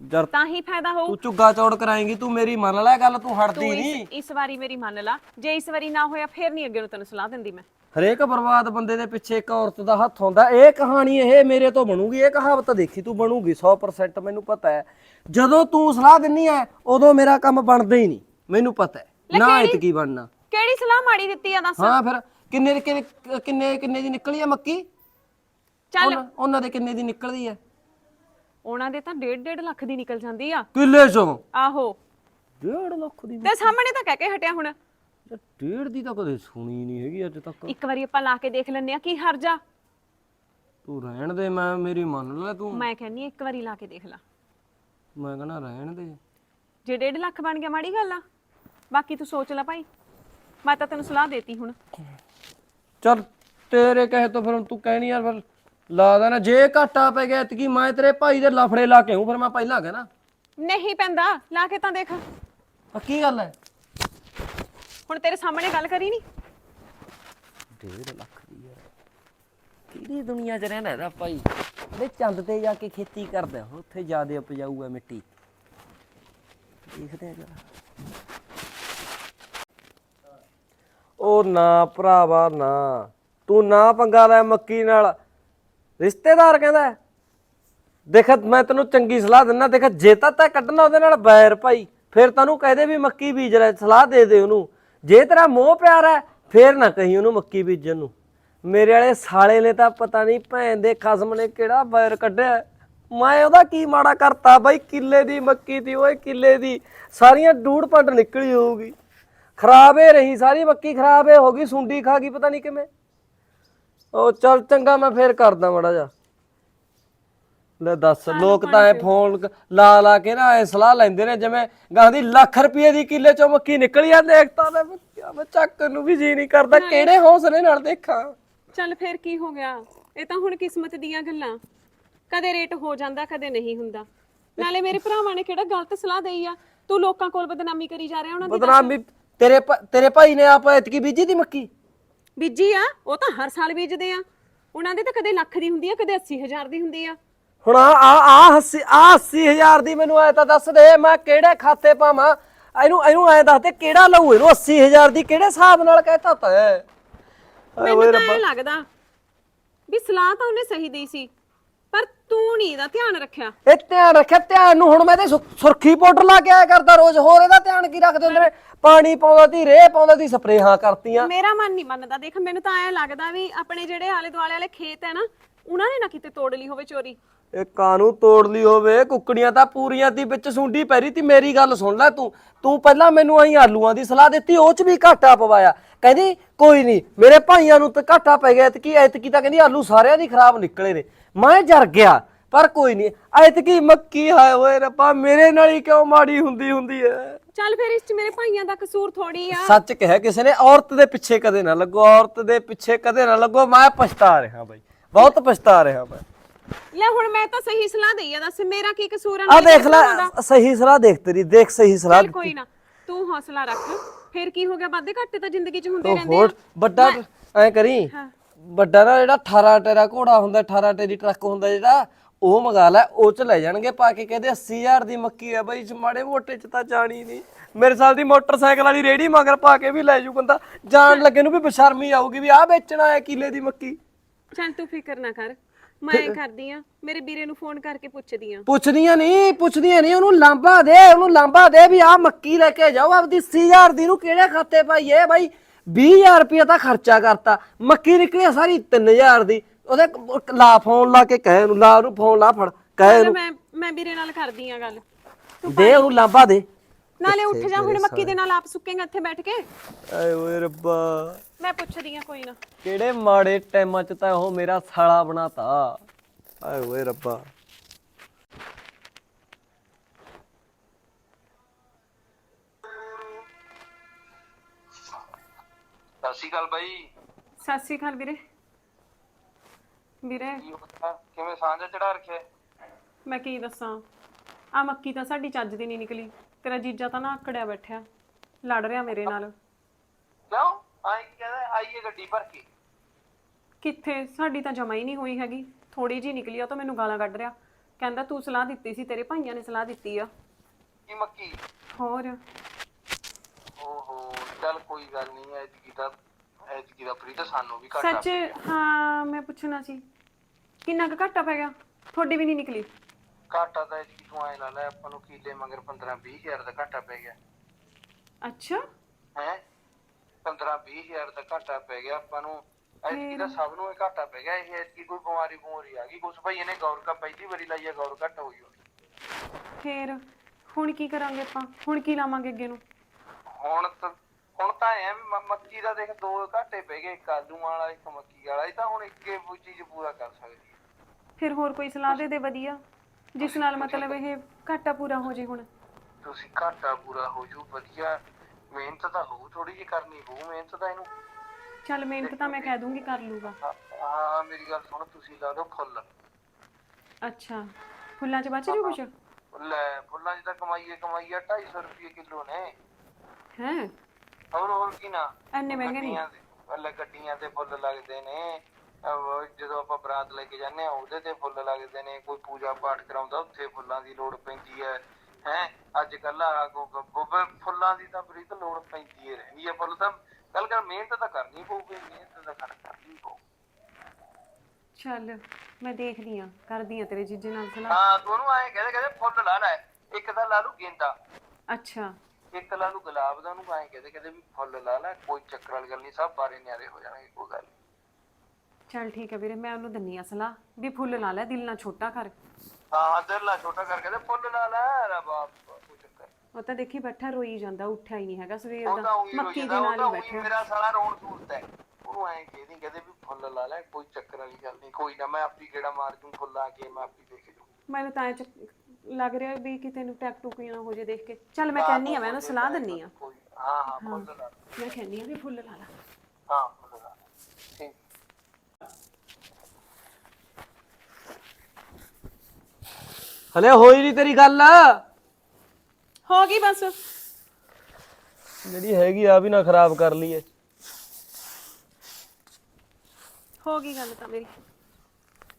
Speaker 3: ਜਰ
Speaker 1: ਤਾਂ ਹੀ ਫਾਇਦਾ ਹੋਊ।
Speaker 3: ਤੂੰ ਝੁੱਗਾ ਚੌੜ ਕਰਾਏਂਗੀ ਤੂੰ ਮੇਰੀ ਮੰਨ ਲੈ ਗੱਲ ਤੂੰ
Speaker 1: ਤੂੰ
Speaker 3: ਹਟਦੀ ਨਹੀਂ।
Speaker 1: ਇਸ ਇਸ ਵਾਰੀ ਮੇਰੀ ਮੰਨ ਲਾ। ਜੇ ਇਸ ਵਾਰੀ ਨਾ ਹੋਇਆ ਫੇਰ ਨਹੀਂ ਅੱਗੇ ਨੂੰ ਤੈਨੂੰ ਸਲਾਹ ਦਿੰਦੀ ਮੈਂ।
Speaker 3: ਹਰੇਕ ਬਰਬਾਦ ਬੰਦੇ ਦੇ ਪਿੱਛੇ ਇੱਕ ਔਰਤ ਦਾ ਹੱਥ ਹੁੰਦਾ। ਇਹ ਕਹਾਣੀ ਇਹ ਮੇਰੇ ਤੋਂ ਬਣੂਗੀ ਇਹ ਕਹਾਵਤ ਦੇਖੀ ਤੂੰ ਬਣੂਗੀ 100% ਮੈਨੂੰ ਪਤਾ ਹੈ। ਜਦੋਂ ਤੂੰ ਸਲਾਹ ਦਿੰਨੀ ਹੈ ਉਦੋਂ ਮੇਰਾ ਕੰਮ ਬਣਦਾ ਹੀ ਨਹੀਂ ਮੈਨੂੰ ਪਤਾ ਹੈ। ਨਾ ਇਤਕੀ ਬਣਨਾ।
Speaker 1: ਕਿਹੜੀ ਸਲਾਹ ਮਾੜੀ ਦਿੱਤੀ ਆ ਦੱਸ।
Speaker 3: ਹਾਂ ਫਿਰ ਕਿੰਨੇ ਕਿੰਨੇ ਕਿੰਨੇ ਦੀ ਨਿਕਲੀ ਆ ਮੱਕੀ?
Speaker 1: ਚੱਲ।
Speaker 3: ਉਹਨਾਂ- ਦੇ ਕਿੰਨੇ ਦੀ ਨਿਕਲਦੀ ਹੈ?
Speaker 1: ਉਹਨਾਂ ਦੇ ਤਾਂ 1.5 ਲੱਖ ਦੀ ਨਿਕਲ ਜਾਂਦੀ ਆ।
Speaker 3: ਕਿੱਲੇ ਚੋਂ?
Speaker 1: ਆਹੋ।
Speaker 3: 1.5 ਲੱਖ ਦੀ
Speaker 1: ਤੇ ਸਾਹਮਣੇ ਤਾਂ ਕਹਿ ਕੇ ਹਟਿਆ ਹੁਣ।
Speaker 3: ਯਾਰ, ਡੇਢ ਦੀ ਤਾਂ ਕਦੇ ਸੁਣੀ ਨਹੀਂ ਹੈਗੀ ਅੱਜ ਤੱਕ।
Speaker 1: ਇੱਕ ਵਾਰੀ ਆਪਾਂ ਲਾ ਕੇ ਦੇਖ ਲੈਨੇ ਆ ਕੀ ਹਰਜਾ
Speaker 3: ਤੂੰ ਰਹਿਣ ਦੇ ਮੈਂ ਮੇਰੀ ਮੰਨ ਲੈ ਤੂੰ।
Speaker 1: ਮੈਂ ਕਹਿੰਨੀ ਇੱਕ ਵਾਰੀ ਲਾ ਕੇ ਦੇਖ ਲਾ।
Speaker 3: ਮੈਂ ਕਹਣਾ ਰਹਿਣ ਦੇ।
Speaker 1: ਜੇ 1.5 ਲੱਖ ਬਣ ਗਿਆ ਮਾੜੀ ਗੱਲ ਆ। ਬਾਕੀ ਤੂੰ ਸੋਚ ਲੈ ਭਾਈ। ਮੈਂ ਤਾਂ ਤੈਨੂੰ ਸਲਾਹ ਦੇਤੀ ਹੁਣ।
Speaker 3: ਚੱਲ ਤੇਰੇ ਕਹੇ ਤੋਂ ਫਿਰ ਹੁਣ ਤੂੰ ਕਹਿਣੀ ਯਾਰ ਫਿਰ ਲਾ ਦੇਣਾ। ਜੇ ਘਾਟਾ ਪੈ ਗਿਆ ਇਤਕੀ ਮੈਂ ਤੇਰੇ ਭਾਈ ਦੇ ਲਫੜੇ ਲਾ ਕੇ ਆਉਂ ਫਿਰ ਮੈਂ ਪਹਿਲਾਂ ਕਹਿਣਾ।
Speaker 1: ਨਹੀਂ ਪੈਂਦਾ ਲਾ ਕੇ ਤਾਂ ਦੇਖ।
Speaker 3: ਆ ਕੀ ਗੱਲ ਹੈ
Speaker 1: ਹੁਣ ਤੇਰੇ ਸਾਹਮਣੇ ਗੱਲ ਕਰੀ ਨਹੀਂ
Speaker 3: 1.5 ਲੱਖ ਦੀ ਯਾਰ ਕਿਹੜੀ ਦੁਨੀਆ 'ਚ ਰਹਿੰਦਾ ਇਹਦਾ ਭਾਈ? ਉਹਦੇ ਚੰਦ ਤੇ ਜਾ ਕੇ ਖੇਤੀ ਕਰਦਾ ਉੱਥੇ ਜ਼ਿਆਦਾ ਉਪਜਾਊ ਹੈ ਮਿੱਟੀ। ਦੇਖਦੇ ਆ ਜਰਾ। ਉਹ ਨਾ ਭਰਾਵਾ ਨਾ। ਤੂੰ ਨਾ ਪੰਗਾ ਲੈ ਮੱਕੀ ਨਾਲ। ਰਿਸ਼ਤੇਦਾਰ ਕਹਿੰਦਾ ਹੈ। ਦੇਖ, ਮੈਂ ਤੈਨੂੰ ਚੰਗੀ ਸਲਾਹ ਦਿੰਦਾ ਦੇਖ, ਜੇ ਤਾਂ ਤੈ ਕੱਢਣਾ ਉਹਦੇ ਨਾਲ ਬੈਰ ਭਾਈ, ਫਿਰ ਤੈਨੂੰ ਕਹਦੇ ਵੀ ਮੱਕੀ ਬੀਜ ਲੈ, ਸਲਾਹ ਦੇ ਦੇ ਉਹਨੂੰ। ਜੇ ਤੇਰਾ ਮੋਹ ਪਿਆਰ ਹੈ, ਫੇਰ ਨਾ ਕਹੀਂ ਉਹਨੂੰ ਮੱਕੀ ਬੀਜਣ ਨੂੰ। ਮੇਰੇ ਵਾਲੇ ਸਾਲੇ ਨੇ ਤਾਂ ਪਤਾ ਨਹੀਂ ਭੈਣ ਦੇ ਖਸਮ ਨੇ ਕਿਹੜਾ ਬੈਰ ਕੱਢਿਆ। ਮੈਂ ਉਹਦਾ ਕੀ ਮਾੜਾ ਕਰਤਾ ਬਾਈ? ਕਿੱਲੇ ਦੀ ਮੱਕੀ ਦੀ, ਓਏ ਕਿੱਲੇ ਦੀ। ਸਾਰੀਆਂ ਡੂੜ ਪੰਡ ਨਿਕਲੀ ਹੋਊਗੀ। ਖਰਾਬ ਏ ਰਹੀ, ਸਾਰੀ ਮੱਕੀ ਖਰਾਬ ਏ ਹੋ ਗਈ, ਸੁੰਡੀ ਖਾ ਗਈ, ਪਤਾ ਨਹੀਂ ਕਿਵੇਂ। ਉਹ ਚੱਲ ਚੰਗਾ ਮੈਂ ਫੇਰ ਕਰਦਾ ਮੜਾ ਜਾ ਲੈ ਦੱਸ ਲੋਕ ਤਾਂ ਐ ਫੋਨ ਲਾ ਲਾ ਕੇ ਨਾ ਐ ਸਲਾਹ ਲੈਂਦੇ ਨੇ ਜਿਵੇਂ ਗਾਂ ਦੀ ਲੱਖ ਰੁਪਏ ਦੀ ਕਿੱਲੇ ਚੋਂ ਮੱਕੀ ਨਿਕਲੀ ਆ ਦੇਖਤਾ ਲੈ ਬੱਚਾ ਮੈਂ ਚੱਕ ਨੂੰ ਵੀ ਜੀ ਨਹੀਂ ਕਰਦਾ ਕਿਹੜੇ ਹੌਸਲੇ ਨਾਲ ਦੇਖਾਂ?
Speaker 1: ਚੱਲ ਫੇਰ ਕੀ ਹੋ ਗਿਆ? ਇਹ ਤਾਂ ਹੁਣ ਕਿਸਮਤ ਦੀਆਂ ਗੱਲਾਂ। ਕਦੇ ਰੇਟ ਹੋ ਜਾਂਦਾ ਕਦੇ ਨਹੀਂ ਹੁੰਦਾ। ਨਾਲੇ ਮੇਰੇ ਭਰਾਵਾਂ ਨੇ ਕਿਹੜਾ ਗਲਤ ਸਲਾਹ ਦੇਈ ਆ? ਤੂੰ ਲੋਕਾਂ ਕੋਲ ਬਦਨਾਮੀ ਕਰੀ ਜਾ ਰਿਹਾ ਉਹਨਾਂ ਦੀ
Speaker 3: ਬਦਨਾਮੀ ਤੇਰੇ ਤੇਰੇ ਭਾਈ ਨੇ ਆਪ ਐਤਕੀ ਬੀਜੀ ਦੀ ਮੱਕੀ?
Speaker 1: ਬੀਜੀ ਆ ਉਹ ਤਾਂ ਹਰ ਸਾਲ ਬੀਜਦੇ ਆ। ਉਹਨਾਂ ਦੀ ਤਾਂ ਕਦੇ ਲੱਖ ਦੀ ਹੁੰਦੀ ਆ ਕਦੇ 80000 ਦੀ ਹੁੰਦੀ ਆ।
Speaker 3: ਹੁਣ ਆ ਆ ਆ 80 ਆ 80000 ਦੀ ਮੈਨੂੰ ਐ ਤਾਂ ਦੱਸ ਦੇ ਮੈਂ ਕਿਹੜੇ ਖਾਤੇ ਪਾਵਾਂ? ਇਹਨੂੰ ਇਹਨੂੰ ਐ ਦੱਸ ਦੇ ਕਿਹੜਾ ਲਊ? ਇਹਨੂੰ 80000 ਦੀ ਕਿਹੜੇ ਹਿਸਾਬ ਨਾਲ ਕਹਿਤਾ ਤਾ?
Speaker 1: ਮੈਨੂੰ ਤਾਂ ਇਹ ਲੱਗਦਾ ਵੀ ਸਲਾਹ ਤਾਂ ਉਹਨੇ ਸਹੀ ਦੇਈ ਸੀ। ਪਰ ਤੂੰ ਨਹੀਂ ਇਹਦਾ ਧਿਆਨ ਰੱਖਿਆ।
Speaker 3: ਇਹ ਧਿਆਨ ਰੱਖਿਆ ਧਿਆਨ ਨੂੰ ਹੁਣ ਮੈਂ ਤੇ ਸੁਰਖੀ ਪਾਊਡਰ ਲਾ ਕੇ ਆਇਆ ਕਰਦਾ ਰੋਜ਼ ਹੋਰ ਇਹਦਾ ਧਿਆਨ ਕੀ ਰੱਖਦੇ ਹੁੰਦੇ ਨੇ? ਪਾਣੀ ਪਾਉਂਦਾ ਤੀ ਰੇਹ ਪਾਉਂਦਾ ਤੀ ਸਪਰੇਹਾਂ ਕਰਤੀਆਂ।
Speaker 1: ਮੇਰਾ ਮਨ ਨਹੀਂ ਮੰਨਦਾ ਦੇਖ ਮੈਨੂੰ ਤਾਂ ਐ ਲੱਗਦਾ ਵੀ ਆਪਣੇ ਜਿਹੜੇ ਆਲੇ ਦੁਆਲੇ ਵਾਲੇ ਖੇਤ ਹੈ ਨਾ ਉਹਨਾਂ ਨੇ ਨਾ ਕਿਤੇ ਤੋੜ ਲਈ ਹੋਵੇ ਚੋਰੀ।
Speaker 3: ਇਹ ਕਾਨੂੰ ਤੋੜ ਲਈ ਹੋਵੇ ਕੁੱਕੜੀਆਂ ਤਾਂ ਪੂਰੀਆਂ ਦੀ ਵਿੱਚ ਸੁੰਡੀ ਪੈਰੀ ਤੀ ਮੇਰੀ ਗੱਲ ਸੁਣ ਲੈ ਤੂੰ। ਤੂੰ ਪਹਿਲਾਂ ਮੈਨੂੰ ਆਈ ਆਲੂਆਂ ਦੀ ਸਲਾਹ ਦਿੱਤੀ ਉਹ ਚ ਵੀ ਘਾਟਾ ਪਵਾਇਆ। ਕਹਿੰਦੀ ਕੋਈ ਨਹੀਂ ਮੇਰੇ ਭਾਈਆਂ ਨੂੰ ਤਾਂ ਘਾਟਾ ਪੈ ਗਿਆ ਐਤਕੀ ਐਤਕੀ ਤਾਂ ਕਹਿੰਦੀ ਆਲੂ ਸਾਰਿਆਂ ਦੀ ਖਰਾਬ ਨਿਕਲੇ ਨੇ। ਮੈਂ ਜਰ ਗਿਆ ਪਰ ਕੋਈ ਨਹੀਂ ਐਤਕੀ ਮੱਕੀ ਹਾਏ ਓਏ ਰੱਬਾ ਮੇਰੇ ਨਾਲ ਹੀ ਕਿਉਂ ਮਾੜੀ ਹੁੰਦੀ ਹੁੰਦੀ ਹੈ
Speaker 1: ਚੱਲ ਫਿਰ ਇਸ ਚ ਮੇਰੇ ਭਾਈਆਂ ਦਾ ਕਸੂਰ ਥੋੜੀ ਆ।
Speaker 3: ਸੱਚ ਕਿਹਾ ਕਿਸੇ ਨੇ ਔਰਤ ਦੇ ਪਿੱਛੇ ਕਦੇ ਨਾ ਲੱਗੋ ਔਰਤ ਦੇ ਪਿੱਛੇ ਕਦੇ ਨਾ ਲੱਗੋ ਮੈਂ ਪਛਤਾ ਰਿਹਾ ਬਾਈ ਬਹੁਤ ਪਛਤਾ ਰਿਹਾ ਮੈਂ।
Speaker 1: ਲੈ ਹੁਣ ਮੈਂ ਤਾਂ ਸਹੀ ਸਲਾਹ ਦੇਈ ਆ ਦੱਸ ਮੇਰਾ ਕੀ ਕਸੂਰ ਆ
Speaker 3: ਆ ਦੇਖ ਲੈ ਸਹੀ ਸਲਾਹ ਦੇਖ ਤੇਰੀ ਦੇਖ ਸਹੀ ਸਲਾਹ
Speaker 1: ਚੱਲ ਕੋਈ ਨਾ ਤੂੰ ਹੌਸਲਾ ਰੱਖ। ਫਿਰ ਕੀ ਹੋ ਗਿਆ ਵਾਧੇ ਘਾਟੇ ਤਾਂ ਜ਼ਿੰਦਗੀ 'ਚ ਹੁੰਦੇ ਰਹਿੰਦੇ
Speaker 3: ਹੋਰ ਵੱਡਾ ਐ ਕਰੀ ਵੱਡਾ ਨਾ ਜਿਹੜਾ 18 ਟੇਰਾ ਘੋੜਾ ਹੁੰਦਾ 18 ਟੇਰੀ ਟਰੱਕ ਹੁੰਦਾ ਜਿਹੜਾ ਉਹ ਮੰਗਾ ਲੈ ਉਹ ਚ ਲੈ ਜਾਣਗੇ ਪਾ ਕੇ ਕਹਿੰਦੇ 80000 ਦੀ ਮੱਕੀ ਆ ਬਾਈ ਚ ਮਾੜੇ ਮੋਟੇ ਚ ਤਾਂ ਜਾਣੀ ਨਹੀਂ ਮੇਰੇ ਸਾਲ ਦੀ ਮੋਟਰਸਾਈਕਲ ਵਾਲੀ ਰੇੜੀ ਮਗਰ ਪਾ ਕੇ ਵੀ ਲੈ ਜੂ ਬੰਦਾ। ਜਾਣ ਲੱਗੇ ਨੂੰ ਵੀ ਬਸ਼ਰਮੀ ਆਊਗੀ ਵੀ ਆ ਵੇਚਣਾ ਹੈ ਕਿਲੇ ਦੀ ਮੱਕੀ।
Speaker 1: ਚੱਲ ਤੂੰ ਫਿਕਰ ਨਾ ਕਰ ਮੈਂ ਕਰਦੀ ਆ ਮੇਰੇ ਵੀਰੇ ਨੂੰ ਫੋਨ ਕਰਕੇ ਪੁੱਛਦੀ ਆ।
Speaker 3: ਪੁੱਛਦੀਆਂ ਨਹੀਂ ਪੁੱਛਦੀਆਂ ਨਹੀਂ ਉਹਨੂੰ ਲਾਂਬਾ ਦੇ ਉਹਨੂੰ ਲਾਂਬਾ ਦੇ ਵੀ ਆ ਮੱਕੀ ਲੈ ਕੇ ਜਾਓ ਆਪਦੀ 80000 ਦੀ ਨੂੰ ਕਿਹੜੇ ਖਾਤੇ ਪਾਈਏ? ਬਾਈ 20000 ਰੁਪਏ ਤਾਂ ਖਰਚਾ ਕਰਤਾ ਮੱਕੀ ਨਿਕਲੀ ਸਾਰੀ 3000 ਦੀ ਉਹਦੇ ਲਾ ਫੋਨ ਲਾ ਕੇ ਕਹੇ ਉਹਨੂੰ ਲਾ ਉਹਨੂੰ ਫੋਨ ਲਾ ਫੜ ਕਹੇ ਉਹਨੂੰ
Speaker 1: ਮੈਂ ਮੈਂ ਵੀਰੇ ਨਾਲ ਕਰਦੀ ਆ ਗੱਲ।
Speaker 3: ਦੇ ਉਹਨੂੰ ਲਾਂਬਾ ਦੇ।
Speaker 1: ਨਾਲੇ ਉੱਠ ਜਾ ਹੁਣ ਮੱਕੀ ਦੇ ਨਾਲ ਆਪ ਸੁੱਕੇਗਾ ਇੱਥੇ ਬੈਠ ਕੇ।
Speaker 3: ਆਏ ਓਏ ਰੱਬਾ।
Speaker 1: ਮੈਂ ਪੁੱਛਦੀ ਆ ਕੋਈ ਨਾ।
Speaker 3: ਕਿਹੜੇ ਮਾੜੇ ਟਾਈਮਾਂ 'ਚ ਤਾਂ ਉਹ ਮੇਰਾ ਸਾਲਾ ਬਣਾਤਾ। ਆਏ ਓਏ ਰੱਬਾ।
Speaker 2: ਸਤਿ ਸ਼੍ਰੀ ਅਕਾਲ ਬਾਈ।
Speaker 1: ਸਤਿ ਸ੍ਰੀ ਅਕਾਲ ਵੀਰੇ। ਵੀਰੇ।
Speaker 2: ਕੀ ਹੋਇਆ? ਕਿਵੇਂ ਸਾਂਝਾ ਚੜਾ ਰੱਖਿਆ?
Speaker 1: ਮੈਂ ਕੀ ਦੱਸਾਂ? ਆ ਮੱਕੀ ਤਾਂ ਸਾਡੀ ਚੱਜ ਦੀ ਨਹੀਂ ਨਿਕਲੀ। ਤੇਰਾ ਜੀਜਾ ਤਾਂ ਨਾ ਆਕੜਿਆ ਬੈਠਿਆ। ਲੜ ਰਿਹਾ ਮੇਰੇ ਨਾਲ।
Speaker 2: ਕਹਿੰਦਾ ਆਈਏ ਗੱਡੀ ਭਰ ਕੇ?
Speaker 1: ਕਿੱਥੇ? ਸਾਡੀ ਤਾਂ ਜਮਾ ਹੀ ਨਹੀਂ ਹੋਈ ਹੈਗੀ। ਥੋੜੀ ਜੀ ਨਿਕਲੀ ਆ ਉਹ ਤਾਂ ਮੈਨੂੰ ਗਾਲਾਂ ਕੱਢ ਰਿਹਾ। ਕਹਿੰਦਾ ਤੂੰ ਸਲਾਹ ਦਿੱਤੀ ਸੀ ਤੇਰੇ ਭਾਈਆਂ ਨੇ ਸਲਾਹ ਦਿੱਤੀ ਆ।
Speaker 2: ਕੀ ਮੱਕੀ?
Speaker 1: ਹੋਰ?
Speaker 2: ਓਹੋ ਚੱਲ ਕੋਈ ਗੱਲ ਨਹੀਂ ਐਤਕੀ ਦਾ ਐਤਕੀ ਦਾ ਫਰੀ ਤਾਂ ਸਾਨੂੰ ਵੀ ਘਾਟਾ
Speaker 1: ਸੱਚ? ਹਾਂ ਮੈਂ ਪੁੱਛਣਾ ਸੀ। ਕਿੰਨਾ ਕੁ ਘਾਟਾ ਪੈ ਗਿਆ? ਤੁਹਾਡੀ ਵੀ ਨਹੀਂ ਨਿਕਲੀ।
Speaker 2: ਘਾਟਾ ਤਾਂ ਐਤਕੀ ਤੂੰ ਐ ਲਾ ਲੈ ਆਪਾਂ ਨੂੰ ਕੀਲੇ ਮਗਰ 15 20 ਹਜ਼ਾਰ ਦਾ ਘਾਟਾ ਪੈ ਗਿਆ।
Speaker 1: ਅੱਛਾ।
Speaker 2: ਹੈ? 15 20 ਹਜ਼ਾਰ ਦਾ ਘਾਟਾ ਪੈ ਗਿਆ ਆਪਾਂ ਨੂੰ। ਐਤਕੀ ਦਾ ਸਭ ਨੂੰ ਇਹ ਘਾਟਾ ਪੈ ਗਿਆ ਇਹ ਐਤਕੀ ਕੋਈ ਬਿਮਾਰੀ ਬਮੂਰੀ ਆ ਗਈ। ਕੁਛ ਭਾਈ ਇਹਨੇ ਗੌਰ ਕਾ ਪਹਿਲੀ ਵਾਰੀ ਲਾਈ ਆ ਗੌਰ ਘੱਟ ਹੋਈ ਹੋਣੀ।
Speaker 1: ਫੇਰ ਹੁਣ ਕੀ ਕਰਾਂਗੇ ਆਪਾਂ? ਹੁਣ ਕੀ ਲਾਵਾਂਗੇ ਅੱਗੇ ਨੂੰ?
Speaker 2: ਹੁਣ ਤਾਂ ਹੁਣ ਤਾਂ ਐ ਵੀ ਮ- ਮੱਕੀ ਦਾ ਦੇਖ ਦੋ ਘਾਟੇ ਪੈ ਗਏ ਇੱਕ ਆਲੂ ਵਾਲਾ ਇੱਕ ਮੱਕੀ ਵਾਲਾ ਇਹ ਤਾਂ ਹੁਣ ਇੱਕੇ ਚੀਜ਼ ਪੂਰਾ ਕਰ ਸਕਦੀ ਹੈ
Speaker 1: ਫਿਰ ਹੋਰ ਕੋਈ ਸਲਾਹ ਦੇ ਦੇ ਵਧੀਆ? ਜਿਸ ਨਾਲ ਮਤਲਬ ਇਹ ਘਾਟਾ ਪੂਰਾ ਹੋ ਜੇ ਹੁਣ।
Speaker 2: ਤੁਸੀਂ ਘਾਟਾ ਪੂਰਾ ਹੋ ਜੂ ਵਧੀਆ। ਮਿਹਨਤ ਤਾਂ ਹੋਊ ਥੋੜੀ ਜਿਹੀ ਕਰਨੀ ਹੋਊ ਮਿਹਨਤ ਤਾਂ ਇਹਨੂੰ
Speaker 1: ਚੱਲ ਮਿਹਨਤ ਤਾਂ ਮੈਂ ਕਹਿ ਦੂੰਗੀ ਕਰ ਲੂਗਾ
Speaker 2: ਹਾਂ- ਹਾਂ ਮੇਰੀ ਗੱਲ ਸੁਣ ਤੁਸੀਂ ਲਾ ਦਿਓ ਫੁੱਲ।
Speaker 1: ਅੱਛਾ ਫੁੱਲਾਂ 'ਚ ਬਚ ਜੂ ਕੁਛ?
Speaker 2: ਲੈ ਫੁੱਲਾਂ 'ਚ ਤਾਂ ਕਮਾਈਏ ਕਮਾਈਏ 250 ਰੁਪਏ ਕਿਲੋ ਨੇ।
Speaker 1: ਹੈ?
Speaker 2: ਹੋਰ ਹੋਰ ਕੀ ਨਾ?
Speaker 1: ਐਨੇ ਮਹਿੰਗੇ ਨਹੀਂ।
Speaker 2: ਗੱਡੀਆਂ ਦੇ ਗੱਡੀਆਂ ਤੇ ਫੁੱਲ ਲੱਗਦੇ ਨੇ। ਅਹ ਜਦੋਂ ਆਪਾਂ ਬਰਾਤ ਲੈ ਕੇ ਜਾਂਦੇ ਆ ਉਹਦੇ ਤੇ ਫੁੱਲ ਲੱਗਦੇ ਨੇ। ਕੋਈ ਪੂਜਾ ਪਾਠ ਕਰਾਉਂਦਾ ਉੱਥੇ ਫੁੱਲਾਂ ਦੀ ਲੋੜ ਪੈਂਦੀ ਹੈ। ਹੈ। ਅੱਜ ਕੱਲ ਆ ਕੋ ਗੋਬੇ ਫੁੱਲਾਂ ਦੀ ਤਾਂ ਬਰੀਕ ਲੋੜ ਪੈਂਦੀ ਹੈ ਰਹਿੰਦੀ ਹੈ ਫੁੱਲ ਤਾਂ। ਗੱਲ ਕਰ ਮਿਹਨਤ ਤਾਂ ਕਰਨੀ ਪਊਗੀ ਮਿਹਨਤ ਤਾਂ ਕਰ- ਕਰਨੀ ਪਊ।
Speaker 1: ਚੱਲ ਮੈਂ ਦੇਖਦੀ ਆ ਕਰਦੀ ਆ ਤੇਰੇ ਜੀਜੇ ਨਾਲ ਸਲਾਹ।
Speaker 2: ਹਾਂ ਦੋਨੋਂ ਆਏ ਕਹਿੰਦੇ ਕਹਿੰਦੇ ਫੁੱਲ ਲਾ ਲੈ ਇੱਕ ਤਾਂ ਲਾ ਲੂ ਗੇਂਦਾ।
Speaker 1: ਅੱਛਾ।
Speaker 2: ਇੱਕ ਲਾ ਲੂ ਗੁਲਾਬ ਦਾ ਉਹਨੂੰ ਆਏ ਕਹਿੰਦੇ ਕਹਿੰਦੇ ਵੀ ਫੁੱਲ ਲਾ ਲੈ ਕੋਈ ਚੱਕਰ ਵਾਲੀ ਗੱਲ ਨਹੀਂ ਸਭ ਬਾਰੇ ਨਿਆਰੇ ਹੋ ਜਾਣਗੇ ਕੋਈ ਗੱਲ ਨੀ।
Speaker 1: ਚੱਲ ਠੀਕ ਹੈ ਵੀਰੇ ਮੈਂ ਉਹਨੂੰ ਦਿੰਨੀ ਆ ਸਲਾਹ ਵੀ ਫੁੱਲ ਲਾ ਲੈ ਦਿਲ ਨਾ ਛੋਟਾ ਕਰ।
Speaker 2: ਹਾਂ ਦਿਲ ਲਾ ਛੋਟਾ ਕਰ ਕਹਿੰਦੇ ਫੁੱਲ ਲਾ ਲੈ ਰਾ ਬਾਪ ਕੋਈ ਚੱਕਰ ਨੀ।
Speaker 1: ਉਹ ਤਾਂ ਦੇਖੀ ਬੈਠਾ ਰੋਈ ਜਾਂਦਾ ਉੱਠਿਆ ਹੀ ਨਹੀਂ ਹੈਗਾ ਸਵੇਰ
Speaker 2: ਉਹ ਤਾਂ
Speaker 1: ਦਾ
Speaker 2: ਉਹੀ
Speaker 1: ਮੱਕੀ ਦੇ
Speaker 2: ਉਹ
Speaker 1: ਨਾਲ
Speaker 2: ਤਾਂ
Speaker 1: ਹੀ
Speaker 2: ਉਹੀ
Speaker 1: ਬੈਠਾ।
Speaker 2: ਮੇਰਾ ਸਾਲਾ ਰੋਣ ਸੂਰਤ ਹੈ। ਉਹਨੂੰ ਐਂ ਕਹਿੰਦੀ ਕਹਿੰਦੇ ਵੀ ਫੁੱਲ ਲਾ ਲੈ ਕੋਈ ਚੱਕਰ ਵਾਲੀ ਗੱਲ ਨਹੀਂ ਕੋਈ ਨਾ ਮੈਂ ਆਪੀ ਗੇੜਾ ਮਾਰ ਜੂ ਫੁੱਲ ਆ ਕੇ ਮੈਂ ਆਪੀ ਦੇਖ ਜੂ।
Speaker 1: ਮੈਨੂੰ ਤਾਂ ਚ ਲੱਗ ਰਿਹਾ ਵੀ ਕਿਤੇ ਨੂੰ ਟੈਕ ਟੂਕ ਨਾ ਹੋ ਜੇ ਦੇਖ ਕੇ। ਚੱਲ ਮੈਂ ਕਹਿੰਨੀ ਆ ਮੈਂ ਉਹਨੂੰ ਸਲਾਹ ਦਿੰਨੀ ਆ
Speaker 2: ਕੋਈ ਹਾਂ ਹਾਂ ਫੁੱਲ ਲਾ ਲੈ।
Speaker 1: ਮੈਂ ਕਹਿੰਨੀ ਆ ਵੀ ਫੁੱਲ ਲਾ ਲਾ।
Speaker 2: ਹਾਂ ਫੁੱਲ ਲਾ ਲੈ। ਠੀਕ
Speaker 3: ਹਲੇ ਹੋਈ ਨਹੀਂ ਤੇਰੀ ਗੱਲ।
Speaker 1: ਹੋ ਗਈ ਬਸ।
Speaker 3: ਜਿਹੜੀ ਹੈਗੀ ਆ ਵੀ ਨਾ ਖਰਾਬ ਕਰ ਲਈਏ।
Speaker 1: ਹੋ ਗਈ ਗੱਲ ਤਾਂ ਮੇਰੀ।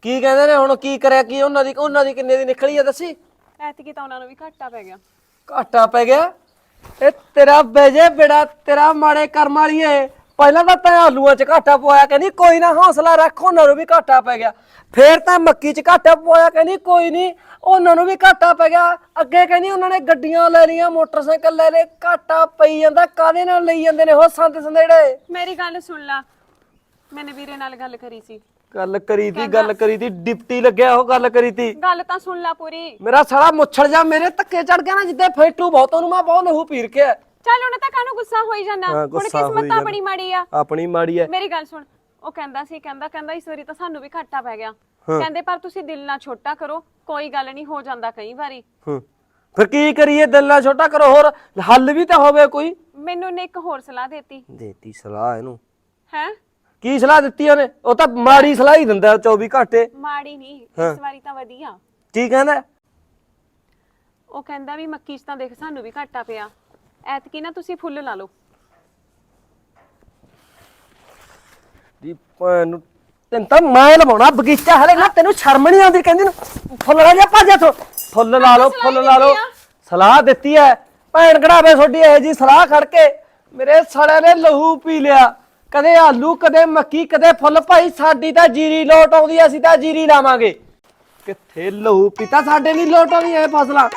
Speaker 3: ਕੀ ਕਹਿੰਦੇ ਨੇ ਹੁਣ ਕੀ ਕਰਿਆ ਕੀ ਉਹਨਾਂ ਦੀ ਉਹਨਾਂ ਦੀ ਕਿੰਨੇ ਦੀ ਨਿਕਲੀ ਆ ਦੱਸੀ?
Speaker 1: ਐਤਕੀ ਤਾਂ ਉਹਨਾਂ ਨੂੰ ਵੀ ਘਾਟਾ ਪੈ ਗਿਆ।
Speaker 3: ਘਾਟਾ ਪੈ ਗਿਆ? ਇਹ ਤੇਰਾ ਬੇਜੇ ਬੇੜਾ ਤੇਰਾ ਮਾੜੇ ਕਰਮ ਵਾਲੀਏ ਪਹਿਲਾਂ ਤਾਂ ਤੈਂ ਆਲੂਆਂ 'ਚ ਘਾਟਾ ਪਵਾਇਆ ਕਹਿੰਦੀ ਕੋਈ ਨਾ ਹੌਸਲਾ ਰੱਖ ਉਹਨਾਂ ਨੂੰ ਵੀ ਘਾਟਾ ਪੈ ਗਿਆ। ਫੇਰ ਤਾਂ ਮੱਕੀ 'ਚ ਘਾਟਾ ਪਵਾਇਆ ਕਹਿੰਦੀ ਕੋਈ ਨਹੀਂ ਉਹਨਾਂ ਨੂੰ ਵੀ ਘਾਟਾ ਪੈ ਗਿਆ। ਅੱਗੇ ਕਹਿੰਦੀ ਉਹਨਾਂ ਨੇ ਗੱਡੀਆਂ ਲੈ ਲਈਆਂ ਮੋਟਰਸਾਈਕਲ ਲੈ ਲਏ ਘਾਟਾ ਪਈ ਜਾਂਦਾ ਕਾਦੇ ਨਾਲ ਲਈ ਜਾਂਦੇ ਨੇ ਉਹ ਸੰਦ ਸੰਦੇੜੇ?
Speaker 1: ਮੇਰੀ ਗੱਲ ਸੁਣ ਲਾ ਮੈਨੇ ਵੀਰੇ ਨਾਲ ਗੱਲ ਕਰੀ ਸੀ।
Speaker 3: ਗੱਲ ਕਰੀ ਤੀ ਗੱਲ ਕਰੀ ਤੀ ਡਿਪਟੀ ਲੱਗਿਆ ਉਹ ਗੱਲ ਕਰੀ ਤੀ।
Speaker 1: ਗੱਲ ਤਾਂ ਸੁਣ ਲਾ ਪੂਰੀ।
Speaker 3: ਮੇਰਾ ਸਾਲਾ ਮੁੱਛੜ ਜਾ ਮੇਰੇ ਧੱਕੇ ਚੜ ਗਿਆ ਨਾ ਜਿੱਦੇ ਫੇਟੂ ਬਹੁਤ ਉਹਨੂੰ ਮੈਂ ਬਹੁਤ ਲਹੂ ਪੀਰ ਕੇ।
Speaker 1: ਚੱਲ ਉਹਨੇ ਤਾਂ ਕਾਹਨੂੰ ਗੁੱਸਾ ਹੋਈ ਜਾਂਦਾ?
Speaker 3: ਹਾਂ,
Speaker 1: ਹੁਣ
Speaker 3: ਗੁੱਸਾ ਹੋਈ
Speaker 1: ਕਿਸਮਤ ਤਾਂ। ਬੜੀ ਮਾੜੀ ਆ।
Speaker 3: ਆਪਣੀ ਮਾੜੀ ਐ
Speaker 1: ਮੇਰੀ ਗੱਲ ਸੁਣ ਉਹ ਕਹਿੰਦਾ ਸੀ ਕਹਿੰਦਾ ਕਹਿੰਦਾ ਇਸ ਵਾਰੀ ਤਾਂ ਸਾਨੂੰ ਵੀ ਘਾਟਾ ਪੈ ਗਿਆ। ਕਹਿੰਦੇ ਪਰ ਤੁਸੀਂ ਦਿਲ ਨਾ ਛੋਟਾ ਕਰੋ ਕੋਈ ਗੱਲ ਨਹੀਂ ਹੋ ਜਾਂਦਾ ਕਈ ਵਾਰੀ।
Speaker 3: ਹੂੰ। ਫਿਰ ਕੀ ਕਰੀਏ ਦਿਲ ਨਾਲ ਛੋਟਾ ਕਰੋ ਹੋਰ ਹੱਲ ਵੀ ਤਾਂ ਹੋਵੇ ਕੋਈ।
Speaker 1: ਮੈਨੂੰ ਨੇ ਇੱਕ ਹੋਰ ਸਲਾਹ ਦਿੱਤੀ।
Speaker 3: ਦੇਤੀ ਸਲਾਹ ਇਹਨੂੰ।
Speaker 1: ਹੈ?
Speaker 3: ਕੀ ਸਲਾਹ ਦਿੱਤੀ ਉਹਨੇ? ਉਹ ਤਾਂ ਮਾੜੀ ਸਲਾਹ ਹੀ ਦਿੰਦਾ 24 ਘੰਟੇ।
Speaker 1: ਮਾੜੀ ਨਹੀਂ ਇਸ ਵਾਰੀ ਤਾਂ ਵਧੀਆ।
Speaker 3: ਕੀ ਕਹਿੰਦਾ?
Speaker 1: ਉਹ ਕਹਿੰਦਾ ਵੀ ਮੱਕੀ 'ਚ ਤਾਂ ਦੇਖ ਸਾਨੂੰ ਵੀ ਘਾਟਾ ਪਿਆ। ਐਤਕੀ ਨਾ ਤੁਸੀਂ ਫੁੱਲ ਲਾ ਲਓ।
Speaker 3: ਦੀ ਭੈਣ ਨੂੰ ਤੈਨੂੰ ਤਾਂ ਮੈਂ ਲਵਾਉਣਾ ਬਗੀਚਾ ਹਲੇ ਨਾ ਤੈਨੂੰ ਸ਼ਰਮ ਨਹੀਂ ਆਉਂਦੀ ਕਹਿੰਦੀ ਨੂੰ ਫੁੱਲ ਲਾ ਜਾ ਭੱਜ ਇੱਥੋਂ। ਫੁੱਲ ਲਾ ਲਓ ਫੁੱਲ ਲਾ ਲਓ। ਸਲਾਹ ਦਿੱਤੀ ਐ ਭੈਣ ਕਢਾਵੇ ਤੁਹਾਡੀ ਇਹ ਜੀ ਸਲਾਹ ਖੜ ਕੇ ਮੇਰੇ ਸਾਲਿਆਂ ਨੇ ਲਹੂ ਪੀ ਲਿਆ। ਕਦੇ ਆਲੂ ਕਦੇ ਮੱਕੀ ਕਦੇ ਫੁੱਲ ਭਾਈ ਸਾਡੀ ਤਾਂ ਜੀਰੀ ਲੋਟ ਆਉਂਦੀ ਆ, ਅਸੀਂ ਤਾਂ ਜੀਰੀ ਲਾਵਾਂਗੇ। ਕਿੱਥੇ ਲਹੂ ਪਿਤਾ ਸਾਡੇ ਨਹੀਂ ਲੋਟ ਆਉਂਦੀ ਇਹ ਫਸਲਾਂ।